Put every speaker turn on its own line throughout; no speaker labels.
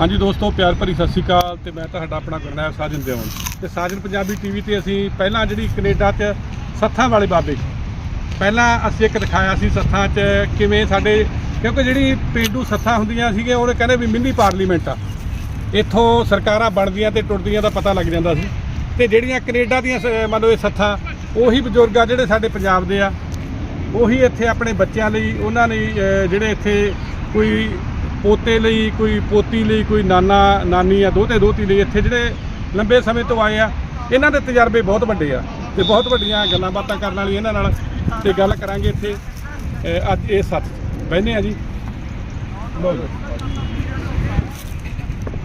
ਹਾਂਜੀ ਦੋਸਤੋ, ਪਿਆਰ ਭਰੀ ਸਤਿ ਸ਼੍ਰੀ ਅਕਾਲ ਤੇ ਮੈਂ ਤੁਹਾਡਾ ਆਪਣਾ ਗੁਰਨਾਇਬ ਸਾਜਨ ਦੇਵਨ ਤੇ ਸਾਜਨ ਪੰਜਾਬੀ ਟੀਵੀ ਤੇ ਅਸੀਂ ਪਹਿਲਾਂ ਜਿਹੜੀ ਕੈਨੇਡਾ 'ਚ ਸੱਥਾਂ ਵਾਲੇ ਬਾਬੇ ਪਹਿਲਾਂ ਅਸੀਂ ਇੱਕ ਦਿਖਾਇਆ ਸੀ ਸੱਥਾਂ 'ਚ ਕਿਵੇਂ ਸਾਡੇ, ਕਿਉਂਕਿ ਜਿਹੜੀ ਪਿੰਡੂ ਸੱਥਾਂ ਹੁੰਦੀਆਂ ਸੀਗੇ ਉਹਨੇ ਕਹਿੰਦੇ ਵੀ ਮਿੰਨੀ ਪਾਰਲੀਮੈਂਟ ਆ। ਇੱਥੋਂ ਸਰਕਾਰਾਂ ਬਣਦੀਆਂ ਤੇ ਟੁੱਟਦੀਆਂ ਦਾ ਪਤਾ ਲੱਗ ਜਾਂਦਾ ਸੀ। ਤੇ ਜਿਹੜੀਆਂ ਕੈਨੇਡਾ ਦੀਆਂ ਸ- ਮੰਨ ਲਓ ਇਹ ਸੱਥਾਂ, ਉਹੀ ਬਜ਼ੁਰਗ ਆ ਜਿਹੜੇ ਸਾਡੇ ਪੰਜਾਬ ਦੇ ਆ। ਉਹੀ ਇੱਥੇ ਆਪਣੇ ਬੱਚਿਆਂ ਲਈ, ਉਹਨਾਂ ਲਈ ਜਿਹੜੇ ਇੱਥੇ ਕੋਈ ਪੋਤੇ ਲਈ ਕੋਈ ਪੋਤੀ ਲਈ ਕੋਈ ਨਾਨਾ ਨਾਨੀ ਆ ਦੋਤੇ ਦੋਤੀ ਲਈ ਇੱਥੇ ਜਿਹੜੇ ਲੰਬੇ ਸਮੇਂ ਤੋਂ ਆਏ ਆ ਇਹਨਾਂ ਦੇ ਤਜਰਬੇ ਬਹੁਤ ਵੱਡੇ ਆ ਤੇ ਬਹੁਤ ਵੱਡੀਆਂ ਗੱਲਾਂ ਬਾਤਾਂ ਕਰਨ ਵਾਲੀ ਇਹਨਾਂ ਨਾਲ ਤੇ ਗੱਲ ਕਰਾਂਗੇ ਇੱਥੇ। ਅੱਜ ਇਹ ਸੱਤ ਬਹਿਨੇ ਆ ਜੀ।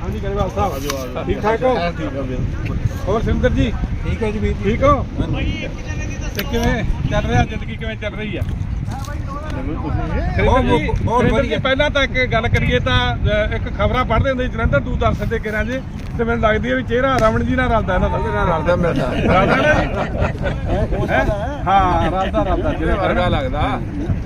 ਹਾਂਜੀ ਗਰੇਵਾਲ ਸਾਹਿਬ। ਠੀਕ ਠਾਕ ਹੋ?
ਠੀਕ ਆ ਵੀਰ।
ਹੋਰ ਸਿੰਦਰ ਜੀ?
ਠੀਕ ਹੈ ਜੀ ਵੀਰ
ਠੀਕ ਹੋ? ਤੇ ਕਿਵੇਂ ਚੱਲ ਰਿਹਾ ਜ਼ਿੰਦਗੀ ਕਿਵੇਂ ਚੱਲ ਰਹੀ ਆ?
ਬਹੁਤ-
ਬਹੁਤ
ਬਹੁਤ
ਵਧੀਆ।
ਵਧੀਆ।
ਪਹਿਲਾਂ ਤਾਂ ਇੱਕ ਗੱਲ ਕਰੀਏ ਤਾਂ ਅ, ਇੱਕ ਖਬਰਾਂ ਪੜ੍ਹਦੇ ਹੁੰਦੇ ਸੀ ਜਲੰਧਰ ਦੂਰਦਰਸ਼ਨ ਤੇ ਕਿਰਾਂ ਜੇ ਤੇ ਮੈਨੂੰ ਲੱਗਦੀ ਹੈ ਵੀ ਚਿਹਰਾ ਰਮਣ ਜੀ ਨਾਲ ਰਲਦਾ ਇਹਨਾਂ ਦਾ।
ਰਲਦਾ ਮਿਲਦਾ
ਰਲਦਾ ਨਾ ਜੀ? ਹੈਂ? ਹਾਂ? ਰਲਦਾ ਰਲਦਾ
ਜਿਹਦੇ ਵਰਗਾ ਲੱਗਦਾ।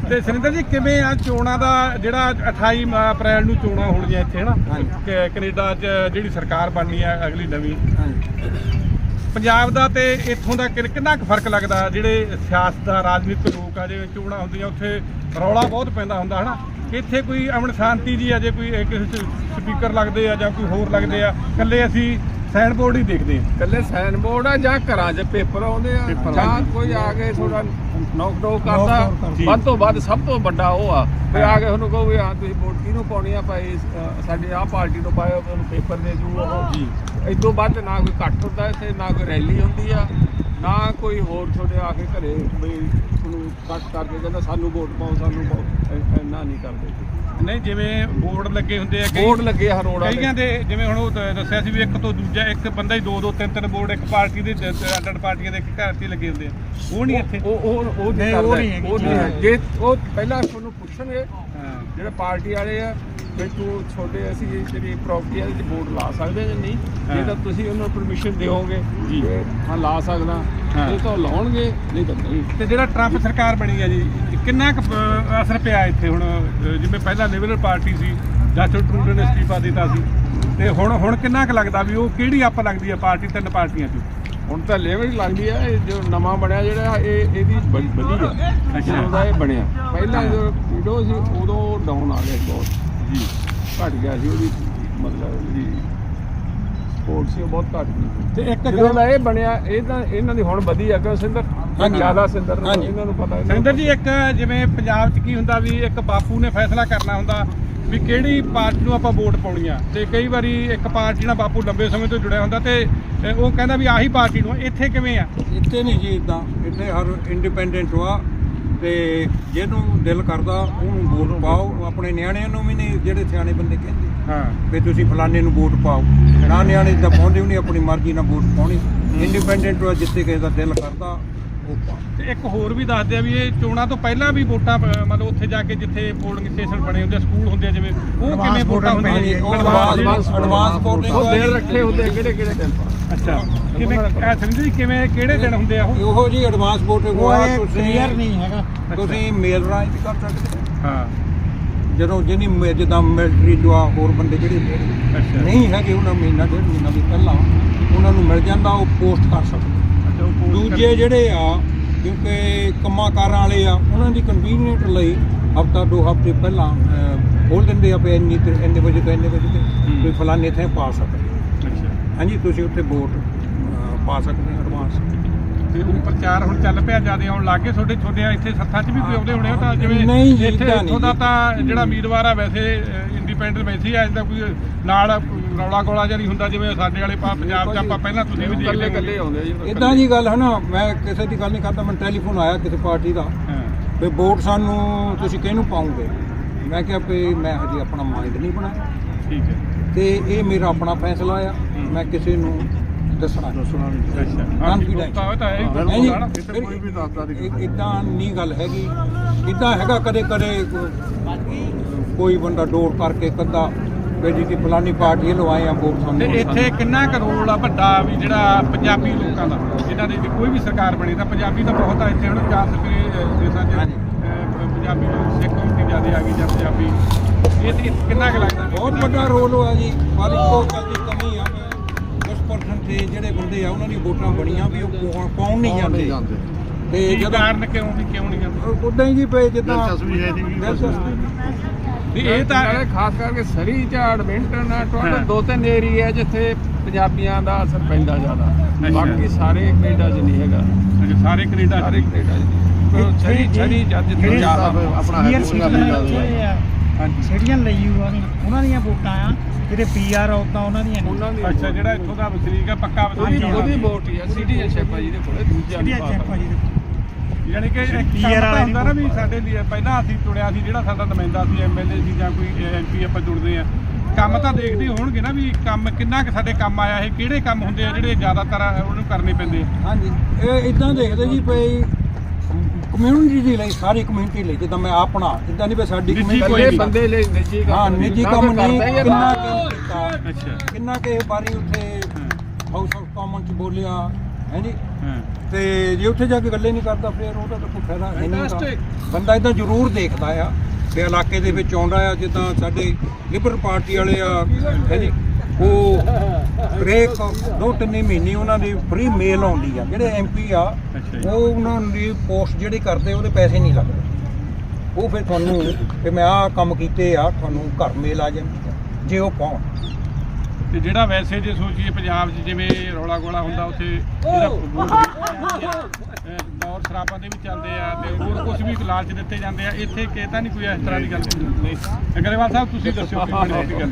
ਤੇ ਸੁਰਿੰਦਰ ਜੀ ਕਿਵੇਂ ਆ ਚੋਣਾਂ ਦਾ ਜਿਹੜਾ 28 ਮ- ਅਪ੍ਰੈਲ ਨੂੰ ਚੋਣਾਂ ਹੋਣੀਆਂ ਇੱਥੇ ਹਨਾ?
ਹਾਂਜੀ।
ਕਿ ਕੈਨੇਡਾ 'ਚ ਜਿਹੜੀ ਸਰਕਾਰ ਬਣਨੀ ਹੈ ਅਗਲੀ ਨਵੀਂ। ਪੰਜਾਬ ਦਾ ਤੇ ਇੱਥੋਂ ਦਾ ਕਿੰਨ- ਕਿੰਨਾ ਕੁ ਫ਼ਰਕ ਲੱਗਦਾ? ਜਿਹੜੇ ਸਿਆਸਤ ਦਾ, ਰਾਜਨੀਤਿਕ ਲੋਕ ਆ, ਜਿਵੇਂ ਚੋਣਾਂ ਹੁੰਦੀਆਂ, ਉੱਥੇ ਰੌਲਾ ਬਹੁਤ ਪੈਂਦਾ ਹੁੰਦਾ, ਹਨਾ? ਇੱਥੇ ਕੋਈ ਅਮਨ ਸ਼ਾਂਤੀ ਜੀ ਆ ਜੇ ਕੋਈ ਇਹ ਕਿਸੇ ਸਪੀਕਰ ਲੱਗਦੇ ਆ ਜਾਂ ਕੋਈ ਹੋਰ ਲੱਗਦੇ ਆ ਇਕੱਲੇ ਅਸੀਂ ਸਾਈਨ ਬੋਰਡ ਹੀ ਦੇਖਦੇ ਆ।
ਕੱਲੇ ਸਾਈਨ ਬੋਰਡ ਆ ਜਾਂ ਘਰਾਂ 'ਚ ਪੇਪਰ ਆਉਂਦੇ ਆ? ਜਾਂ। ਕੋਈ ਆ ਕੇ ਥੋੜਾ ਨੌਕ ਡੋਕ ਕਰਦਾ। ਵੱਧ ਤੋਂ ਵੱਧ ਸਭ ਤੋਂ ਵੱਡਾ ਉਹ ਆ। ਕੋਈ ਆ ਕੇ ਉਹਨੂੰ ਕਹੋ ਵੀ ਹਾਂ ਤੁਸੀਂ ਵੋਟ ਕਿਹਨੂੰ ਪਾਉਣੀ ਆ? ਭਾਈ ਸਾਡੇ ਆਹ ਪਾਰਟੀ ਨੂੰ ਪਾਇਓ ਉਹਨੂੰ ਪੇਪਰ ਦੇ ਜੂ ਉਹ।
ਜੀ।
ਇਦੋਂ ਵੱਧ ਨਾ ਕੋਈ ਘੱਟ ਹੁੰਦਾ ਇੱਥੇ ਨਾ ਕੋਈ ਰੈਲੀ ਹੁੰਦੀ ਆ ਨਾ ਕੋਈ ਹੋਰ ਤੁਹਾਡੇ ਆ ਕੇ ਘਰੇ ਵੀ ਤੁਹਾਨੂੰ ਕੱਟ ਕਰਕੇ ਕਹਿੰਦਾ ਸਾਨੂੰ ਵੋਟ ਪਾਓ ਸਾਨੂੰ ਪਾਓ। ਇ- ਇੰਨਾ ਨਹੀਂ ਕਰਦੇ।
ਨਹੀਂ ਜਿਵੇਂ ਬੋਰਡ ਲੱਗੇ ਹੁੰਦੇ ਆ ਕਈ
ਬੋਰਡ ਲੱਗੇ ਆ ਰੋਡ
ਕਈਆਂ ਦੇ ਜਿਵੇਂ ਹੁਣ ਉਹ ਦ- ਦੱਸਿਆ ਸੀ ਵੀ ਇੱਕ ਤੋਂ ਦੂਜਾ ਇੱਕ ਬੰਦਾ ਹੀ ਦੋ ਦੋ ਤਿੰਨ ਤਿੰਨ ਬੋਰਡ ਇੱਕ ਪਾਰਟੀ ਦੇ ਅੱਡ ਅੱਡ ਪਾਰਟੀਆਂ ਦੇ ਇੱਕ ਘਰ 'ਚ ਹੀ ਲੱਗੇ ਹੁੰਦੇ ਆ। ਉਹ ਨਹੀਂ ਇੱਥੇ।
ਉਹ ਉਹ ਉਹ
ਨਹੀਂ,
ਨਹੀਂ
ਉਹ
ਕਰਦਾ।
ਨਹੀਂ ਹੈਗੀ।
ਉਹ ਨਹੀਂ ਹੈ। ਜੇ ਉਹ ਪਹਿਲਾਂ ਤੁਹਾਨੂੰ ਪੁੱਛਣਗੇ
ਹਾਂ।
ਜਿਹੜੇ ਪਾਰਟੀ ਵਾਲੇ ਆ ਵੀ ਤੂੰ ਛੋਟੇ ਅਸੀਂ ਜਿਹੜੀ ਪ੍ਰਾਪਰਟੀ ਆ ਇਹਦੇ 'ਚ ਬੋਰਡ ਲਾ ਸਕਦੇ ਜਾਂ ਨਹੀਂ? ਜੇ। ਤਾਂ ਤੁਸੀਂ ਉਹਨਾਂ ਨੂੰ ਪਰਮਿਸ਼ਨ ਦਿਓਗੇ
ਜੀ।
ਹਾਂ ਲਾ ਸਕਦਾ।
ਹਾਂ।
ਇਹ ਤਾਂ ਉਹ ਲਾਉਣਗੇ ਨਹੀਂ ਤਾਂ ਨਹੀਂ।
ਤੇ ਜਿਹੜਾ ਟਰੰਪ ਸਰਕਾਰ ਬਣੀ ਹੈ ਜੀ ਕਿੰਨਾ ਕੁ ਅ, ਅਸਰ ਪਿਆ ਇੱਥੇ ਹੁਣ ਅ, ਜਿਵੇਂ ਪਹਿਲਾਂ ਲਿਬਰਲ ਪਾਰਟੀ ਸੀ ਜਸਟਿਨ ਟਰੂਡੋ ਨੇ ਅਸਤੀਫਾ ਦਿੱਤਾ ਸੀ। ਤੇ ਹੁਣ ਹੁਣ ਕਿੰਨਾ ਕੁ ਲੱਗਦਾ ਵੀ ਉਹ ਕਿਹੜੀ ਅੱਪ ਲੱਗਦੀ ਹੈ ਪਾਰਟੀ ਤਿੰਨ ਪਾਰਟੀਆਂ 'ਚ?
ਹੁਣ ਤਾਂ ਲੇਵਲ ਲੱਗਦੀ ਆ ਇਹ ਜੋ ਨਵਾਂ ਬਣਿਆ ਜਿਹੜਾ ਇਹ ਇਹਦੀ ਬੜੀ ਵਧੀ ਆ।
ਅੱਛਾ।
ਜਦੋਂ ਦਾ ਇਹ ਬਣਿਆ। ਪਹਿਲਾਂ ਜਦੋਂ ਵੀਡੋ ਸੀ ਉਦੋਂ ਡਾਊਨ ਆ ਗਿਆ ਬਹੁਤ।
ਜੀ।
ਘਟ ਗਿਆ ਸੀ ਉਹਦੀ ਮਤਲਬ ਜੀ। ਸਪੋਰਟ ਸੀ ਉਹ ਬਹੁਤ ਘਟ
ਤੇ ਇੱਕ
ਜਦੋਂ ਦਾ ਇਹ ਬਣਿਆ ਇਹ ਤਾਂ ਇਹਨਾਂ ਦੀ ਹੁਣ ਵਧੀ ਆ ਕਿ ਸਿੰਦਰ। ਜ਼ਿਆਦਾ ਸਿੰਦਰ। ਇਹਨਾਂ ਨੂੰ ਪਤਾ
ਸਿੰਦਰ ਜੀ ਇੱਕ ਜਿਵੇਂ ਪੰਜਾਬ 'ਚ ਕੀ ਹੁੰਦਾ ਵੀ ਇੱਕ ਬਾਪੂ ਨੇ ਫੈਸਲਾ ਕਰਨਾ ਹੁੰਦਾ ਵੀ ਕਿਹੜੀ ਪਾਰਟੀ ਨੂੰ ਆਪਾਂ ਵੋਟ ਪਾਉਣੀ ਆ। ਤੇ ਕਈ ਵਾਰੀ ਇੱਕ ਪਾਰਟੀ ਨਾਲ ਬਾਪੂ ਲੰਬੇ ਸਮੇਂ ਤੋਂ ਜੁੜਿਆ ਹੁੰਦਾ ਤੇ ਉਹ ਕਹਿੰਦਾ ਵੀ ਆਹੀ ਪਾਰਟੀ ਨੂੰ। ਇੱਥੇ ਕਿਵੇਂ ਆ?
ਇੱਥੇ ਨਹੀਂ ਜੀ ਇਦਾਂ ਇੱਥੇ ਹਰ ਇੰਡੀਪੈਂਡੈਂਟ ਵਾ ਤੇ ਜਿਹਨੂੰ ਦਿਲ ਕਰਦਾ ਉਹਨੂੰ ਵੋਟ ਪਾਓ। ਆਪਣੇ ਨਿਆਣਿਆਂ ਨੂੰ ਵੀ ਨਹੀਂ ਜਿਹੜੇ ਸਿਆਣੇ ਬੰਦੇ ਕਹਿੰਦੇ।
ਹਾਂ।
ਵੀ ਤੁਸੀਂ ਫਲਾਣੇ ਨੂੰ ਵੋਟ ਪਾਓ। ਨਾ ਨਿਆਣੇ ਤਾਂ ਪਾਉਂਦੇ ਨਹੀਂ ਆਪਣੀ ਮਰਜ਼ੀ ਨਾਲ ਵੋਟ ਪਾਉਣੀ। ਇੰਡੀਪੈਂਡੈਂਟ ਵਾ ਜਿੱਥੇ ਕਿਸੇ ਦਾ ਦਿਲ ਕਰਦਾ ਉਹ ਪਾ।
ਤੇ ਇੱਕ ਹੋਰ ਵੀ ਦੱਸਦੇ ਆ ਵੀ ਇਹ ਚੋਣਾਂ ਤੋਂ ਪਹਿਲਾਂ ਵੀ ਵੋਟਾਂ ਮਤਲਬ ਉੱਥੇ ਜਾ ਕੇ ਜਿੱਥੇ ਪੋਲਿੰਗ ਸਟੇਸ਼ਨ ਬਣੇ ਹੁੰਦੇ ਆ ਸਕੂਲ ਹੁੰਦੇ ਆ ਜਿਵੇਂ ਉਹ ਕਿਵੇਂ ਵੋਟਾਂ ਹੁੰਦੀਆਂ
ਜੀ, ਉਹ
ਜਿਹੜੀ-
advance voting
ਉਹ ਦਿਨ ਰੱਖੇ ਹੁੰਦੇ ਆ ਕਿਹੜੇ ਕਿਹੜੇ ਦਿਨ?
ਅੱਛਾ। ਕਿਵੇਂ ਜੀ ਕਿਹੜੇ ਦਿਨ ਹੁੰਦੇ ਆ ਉਹ?
ਉਹੋ ਜੀ ਐਡਵਾਂਸ ਵੋਟਿੰਗ
ਉਹ ਕਲੀਅਰ ਨਹੀਂ ਹੈਗਾ।
ਤੁਸੀਂ ਮੇਲ ਰਾਹੀਂ ਵੀ ਕਰ ਸਕਦੇ ਹੋ।
ਹਾਂ।
ਜਦੋਂ ਜਿਹਨੀ ਮ- ਜਿੱਦਾਂ ਮਿਲਟਰੀ ਆ ਹੋਰ ਬੰਦੇ ਜਿਹੜੇ
ਅੱਛਾ।
ਨਹੀਂ ਹੈਗੇ ਉਹਨਾਂ ਮਹੀਨਾ ਡੇਢ ਮਹੀਨਾ ਵੀ ਪਹਿਲਾਂ ਉਹਨਾਂ ਨੂੰ ਮਿਲ ਜਾਂਦਾ ਉਹ ਪੋਸਟ ਕਰ ਸਕਦੇ
ਅੱਛਾ ਉਹ post
ਦੂਜੇ ਜਿਹੜੇ ਆ ਕਿਉਂਕਿ ਕੰਮਾਂ ਕਾਰਾਂ ਵਾਲੇ ਆ ਉਹਨਾਂ ਦੀ ਕਨਵੀਨੀਅੰਟ ਲਈ ਹਫਤਾ ਦੋ ਹਫ਼ਤੇ ਪਹਿਲਾਂ ਅਹ, ਖੋਲ ਦਿੰਦੇ ਆ ਵੀ ਇੰਨੀ ਤੇ ਇੰਨੇ ਵਜੇ ਤੋਂ ਇੰਨੇ ਵਜੇ ਤੇ ਕੋਈ ਫਲਾਣੇ ਥਾਂ ਪਾ ਸਕਦੇ
ਅੱਛਾ।
ਹਾਂਜੀ ਤੁਸੀਂ ਉੱਥੇ ਵੋਟ ਅਹ, ਪਾ ਸਕਦੇ ਹੋ ਐਡਵਾਂਸ
ਤੇ ਉਹ ਪ੍ਰਚਾਰ ਹੁਣ ਚੱਲ ਪਿਆ ਜ਼ਿਆਦਾ ਆਉਣ ਲੱਗੇ ਛੋਟੇ ਛੋਟੇ ਆ ਇੱਥੇ ਸੱਥਾਂ 'ਚ ਵੀ ਕੋਈ ਆਉਂਦੇ ਹੋਣੇ ਆ ਤਾਂ ਜਿਵੇਂ
ਨਹੀਂ ਜੀ,
ਇੱਥੇ
ਨਹੀਂ।
ਇੱਥੋਂ ਦਾ। ਤਾਂ ਜਿਹੜਾ ਉਮੀਦਵਾਰ ਆ ਵੈਸੇ ਇੰਡੀਪੈਂਡੈਂਟ ਵੈਸੇ ਹੀ ਆ ਜਾਂਦਾ ਕੋਈ ਨਾਲ ਰੌਲਾ ਗੋਲਾ ਜਿਹਾ ਨਹੀਂ ਹੁੰਦਾ ਜਿਵੇਂ ਸਾਡੇ ਵਾਲੇ ਪਾ- ਪੰਜਾਬ 'ਚ ਆਪਾਂ ਪਹਿਲਾਂ ਤੁਸੀਂ ਵੀ
ਕੱਲੇ
ਦੇਖਦੇ
ਕੱਲੇ ਆਉਂਦੇ ਜੀ।
ਇਦਾਂ ਦੀ ਗੱਲ ਹੈ ਨਾ ਮੈਂ ਕਿਸੇ ਦੀ ਗੱਲ ਨਹੀਂ ਕਰਦਾ ਮੈਨੂੰ ਟੈਲੀਫੋਨ ਆਇਆ ਕਿਸੇ ਪਾਰਟੀ ਦਾ। ਵੀ ਵੋਟ ਸਾਨੂੰ ਤੁਸੀਂ ਕਿਹਨੂੰ ਪਾਉਂਗੇ ਮੈਂ ਕਿਹਾ ਵੀ ਮੈਂ ਹਜੇ ਆਪਣਾ ਮਾਈਂਡ ਨਹੀਂ ਬਣਾਇਆ।
ਠੀਕ ਹੈ।
ਤੇ ਇਹ ਮੇਰਾ ਆਪਣਾ ਫੈਸਲਾ ਆ। ਮੈਂ ਕਿਸੇ ਨੂੰ ਦੱਸਣਾ। ਨਹੀਂ
ਅੱਛਾ। ਹਾਂ
Confidence.
ਤਾਂ ਤਾਂ
ਹੈ
ਨਾ
ਕੋਈ ਵੀ ਦੱਸਦਾ ਨਹੀਂ।
ਇਦਾਂ ਨਹੀਂ ਗੱਲ ਹੈਗੀ। ਇਦਾਂ ਹੈਗਾ ਕਦੇ ਕਦੇ ਕੋਈ ਬੰਦਾ ਡੋਰ ਕਰਕੇ ਕੱਦਾ ਵੀ ਜੀ ਦੀ ਫਲਾਨੀ ਪਾਰਟੀ ਲਵਾਏ ਆ ਵੋਟ
ਤੇ
ਸਾਨੂੰ
ਇੱਥੇ ਕਿੰਨਾ ਕੁ ਰੋਲ ਆ ਵੱਡਾ ਵੀ ਜਿਹੜਾ ਪੰਜਾਬੀ ਲੋਕਾਂ ਦਾ? ਜਿਨ੍ਹਾਂ ਦੇ ਕੋਈ ਵੀ ਸਰਕਾਰ ਬਣੀ ਤਾਂ ਪੰਜਾਬੀ ਤਾਂ ਬਹੁਤ ਆ ਇੱਥੇ ਹੁਣ ਚਾਰ ਸਪਰੇ ਦੇਸਾਂ 'ਚ ਪੰਜਾਬੀ ਲੋਕ ਸਿੱਖ ਕੌਮੀ ਜ਼ਿਆਦਾ ਆ ਗਈ ਜਾਂ ਪੰਜਾਬੀ। ਇਹ ਤੇ ਕਿੰਨਾ ਕੁ ਲੱਗਦਾ?
ਬਹੁਤ ਵੱਡਾ ਰੋਲ ਹੋਇਆ ਜੀ। ਪਰ ਇੱਕੋ ਗੱਲ ਦੀ ਕਮੀ ਆ। ਪਰਸੈਂਟ ਤੇ ਜਿਹੜੇ ਬੰਦੇ ਆ ਉਹਨਾਂ ਦੀ ਵੋਟਾਂ ਬਣੀਆਂ ਵੀ ਉਹ ਪਾਉਣ- ਪਾਉਣ ਨਹੀਂ ਜਾਂਦੇ। ਤੇ
ਕੀ
ਜਦੋਂ
ਕਾਰਨ ਕਿਉਂ ਨਹੀਂ ਕਿਉਂ ਨਹੀਂ ਜਾਂਦੇ?
ਉਦਾਂ ਹੀ ਜੀ ਪਏ ਜਿੱਦਾਂ
ਦਿਲਚਸਪੀ ਹੈ ਨਹੀਂ
ਦਿਲਚਸਪੀ।
ਵੀ ਇਹ ਤਾਂ
ਨਾਲੇ ਖਾਸ ਕਰਕੇ ਸਰੀ ਝਾੜ ਮਿੰਟਨ
ਹਾਂ।
ਟੋਟਲ ਦੋ ਤਿੰਨ ਏਰੀਆ ਜਿੱਥੇ ਪੰਜਾਬੀਆਂ ਦਾ ਅਸਰ ਪੈਂਦਾ ਜ਼ਿਆਦਾ। ਬਾਕੀ ਸਾਰੇ ਕੈਨੇਡਾ 'ਚ ਨਹੀਂ ਹੈਗਾ।
ਅੱਛਾ, ਸਾਰੇ ਕੈਨੇਡਾ
ਸਾਰੇ ਕੈਨੇਡਾ 'ਚ ਨਹੀਂ। ਸਰੀ ਸਰੀ ਜੱਜ ਜਿੱਥੇ ਜ਼ਿਆਦਾ
ਆਪਣਾ ਹੈ
ਹਾਂਜੀ।
ਜਿਹੜੀਆਂ ਲਈ ਉਹਨਾਂ ਦੀ ਉਹਨਾਂ ਦੀਆਂ ਵੋਟਾਂ ਆ ਜਿਹੜੇ ਪੀਆਰ ਉਦਾਂ ਉਹਨਾਂ ਦੀਆਂ ਨਹੀਂ।
ਉਹਨਾਂ ਦੀ
ਅੱਛਾ ਜਿਹੜਾ ਇੱਥੋਂ ਦਾ ਵਸਨੀਕ ਆ ਪੱਕਾ
ਉਹਦੀ
ਵਸਨੀਕ
ਉਹਦੀ ਵੋਟ ਹੀ ਆ ਸਿਟੀਜ਼ਨਸ਼ਿਪ ਆ ਜਿਹਦੇ ਕੋਲੇ ਦੂਜਾ ਨਹੀਂ
ਜਿਹੜੀਆਂ ਚੈੱਕ
ਪਾ
ਭਾਜੀ ਦੇ
ਯਾਨੀ ਕਿ ਇੱਕ ਕੰਮ
PR
ਤਾਂ
ਵਾਲੇ
ਹੁੰਦਾ ਨਾ
ਦੀ
ਵੀ ਸਾਡੇ ਲਈ ਪਹਿਲਾਂ ਅਸੀਂ ਚੁਣਿਆ ਸੀ ਜਿਹੜਾ ਸਾਡਾ ਨੁਮਾਇੰਦਾ ਸੀ ਐਮਐਲਏ ਸੀ ਜਾਂ ਕੋਈ ਐਮਪੀ ਆਪਾਂ ਚੁਣਦੇ ਆ। ਕੰਮ ਤਾਂ ਦੇਖਦੇ ਹੋਣਗੇ ਨਾ ਵੀ ਕੰਮ ਕਿੰਨਾ ਕਿ ਸਾਡੇ ਕੰਮ ਆਇਆ ਇਹ ਕਿਹੜੇ ਕੰਮ ਹੁੰਦੇ ਆ ਜਿਹੜੇ ਜ਼ਿਆਦਾਤਰ ਉਹਨੂੰ ਕਰਨੇ ਪੈਂਦੇ ਆ।
ਹਾਂਜੀ। ਇਹ ਇਦਾਂ ਦੇਖਦੇ ਜੀ ਪਈ ਕਮਿਊਨਿਟੀ ਦੇ ਲਈ ਸਾਰੀ ਕਮਿਊਨਿਟੀ ਲਈ ਜਿੱਦਾਂ ਮੈਂ ਆਪਣਾ ਇਦਾਂ ਨਹੀਂ ਵੀ ਸਾਡੀ community।
ਬੰਦੇ ਲਈ ਨਿੱਜੀ ਕੰਮ
ਹਾਂ। ਨਿੱਜੀ ਕੰਮ ਨਹੀਂ ਕਿੰਨਾ ਕੰਮ ਕੀਤਾ
ਅੱਛਾ।
ਕਿੰਨਾ ਕਿ ਵਾਰੀ ਉੱਥੇ ਹਾਊਸ ਆਫ ਕਾਮਨ ਚ ਬੋਲਿਆ ਹੈ ਜੀ?
ਹਾਂ।
ਤੇ ਜੇ ਉੱਥੇ ਜਾ ਕੇ ਗੱਲੇ ਨਹੀਂ ਕਰਦਾ ਫਿਰ ਉਹਦਾ ਤਾਂ ਕੋਈ ਫਾਇਦਾ ਹੈ ਨਹੀਂ।
Fantastic.
ਬੰਦਾ ਇਦਾਂ ਜ਼ਰੂਰ ਦੇਖਦਾ ਆ ਕਿ ਇਲਾਕੇ ਦੇ ਵਿੱਚ ਆਉਂਦਾ ਆ ਜਿੱਦਾਂ ਸਾਡੇ ਲਿਬਰ ਪਾਰਟੀ ਵਾਲੇ ਆ ਹੈ ਜੀ? ਉਹ ਹਰੇਕ ਦੋ ਤਿੰਨ ਮਹੀਨੇ ਉਹਨਾਂ ਦੀ ਫ੍ਰੀ ਮੇਲ ਆਉਂਦੀ ਆ। ਜਿਹੜੇ ਐਮਪੀ ਆ। ਉਹ ਉਹਨਾਂ ਦੀ ਪੋਸਟ ਜਿਹੜੀ ਕਰਦੇ ਉਹਦੇ ਪੈਸੇ ਨਹੀਂ ਲੱਗਦੇ। ਉਹ ਫਿਰ ਤੁਹਾਨੂੰ ਕਿ ਮੈਂ ਆਹ ਕੰਮ ਕੀਤੇ ਆ ਤੁਹਾਨੂੰ ਘਰ ਮੇਲ ਆ ਜਾਂਦੀ ਆ ਜੇ ਉਹ ਪਾਉਣ।
ਤੇ ਜਿਹੜਾ ਵੈਸੇ ਜੇ ਸੋਚੀਏ ਪੰਜਾਬ 'ਚ ਜਿਵੇਂ ਰੌਲਾ ਗੋਲਾ ਹੁੰਦਾ ਉੱਥੇ ਜਿਹੜਾ ਦੌਰ ਸ਼ਰਾਬਾਂ ਦੇ ਵੀ ਚੱਲਦੇ ਆ ਤੇ ਹੋਰ ਕੁਝ ਵੀ ਲਾਲਚ ਦਿੱਤੇ ਜਾਂਦੇ ਆ ਇੱਥੇ ਕਿ ਤਾਂ ਨਹੀਂ ਕੋਈ ਇਸ ਤਰ੍ਹਾਂ ਦੀ ਗੱਲ ਨਹੀਂ। ਅਗਰਵਾਲ ਸਾਹਿਬ ਤੁਸੀਂ ਦੱਸਿਓ ਕਿ ਬਣੀ ਦੀ ਗੱਲ?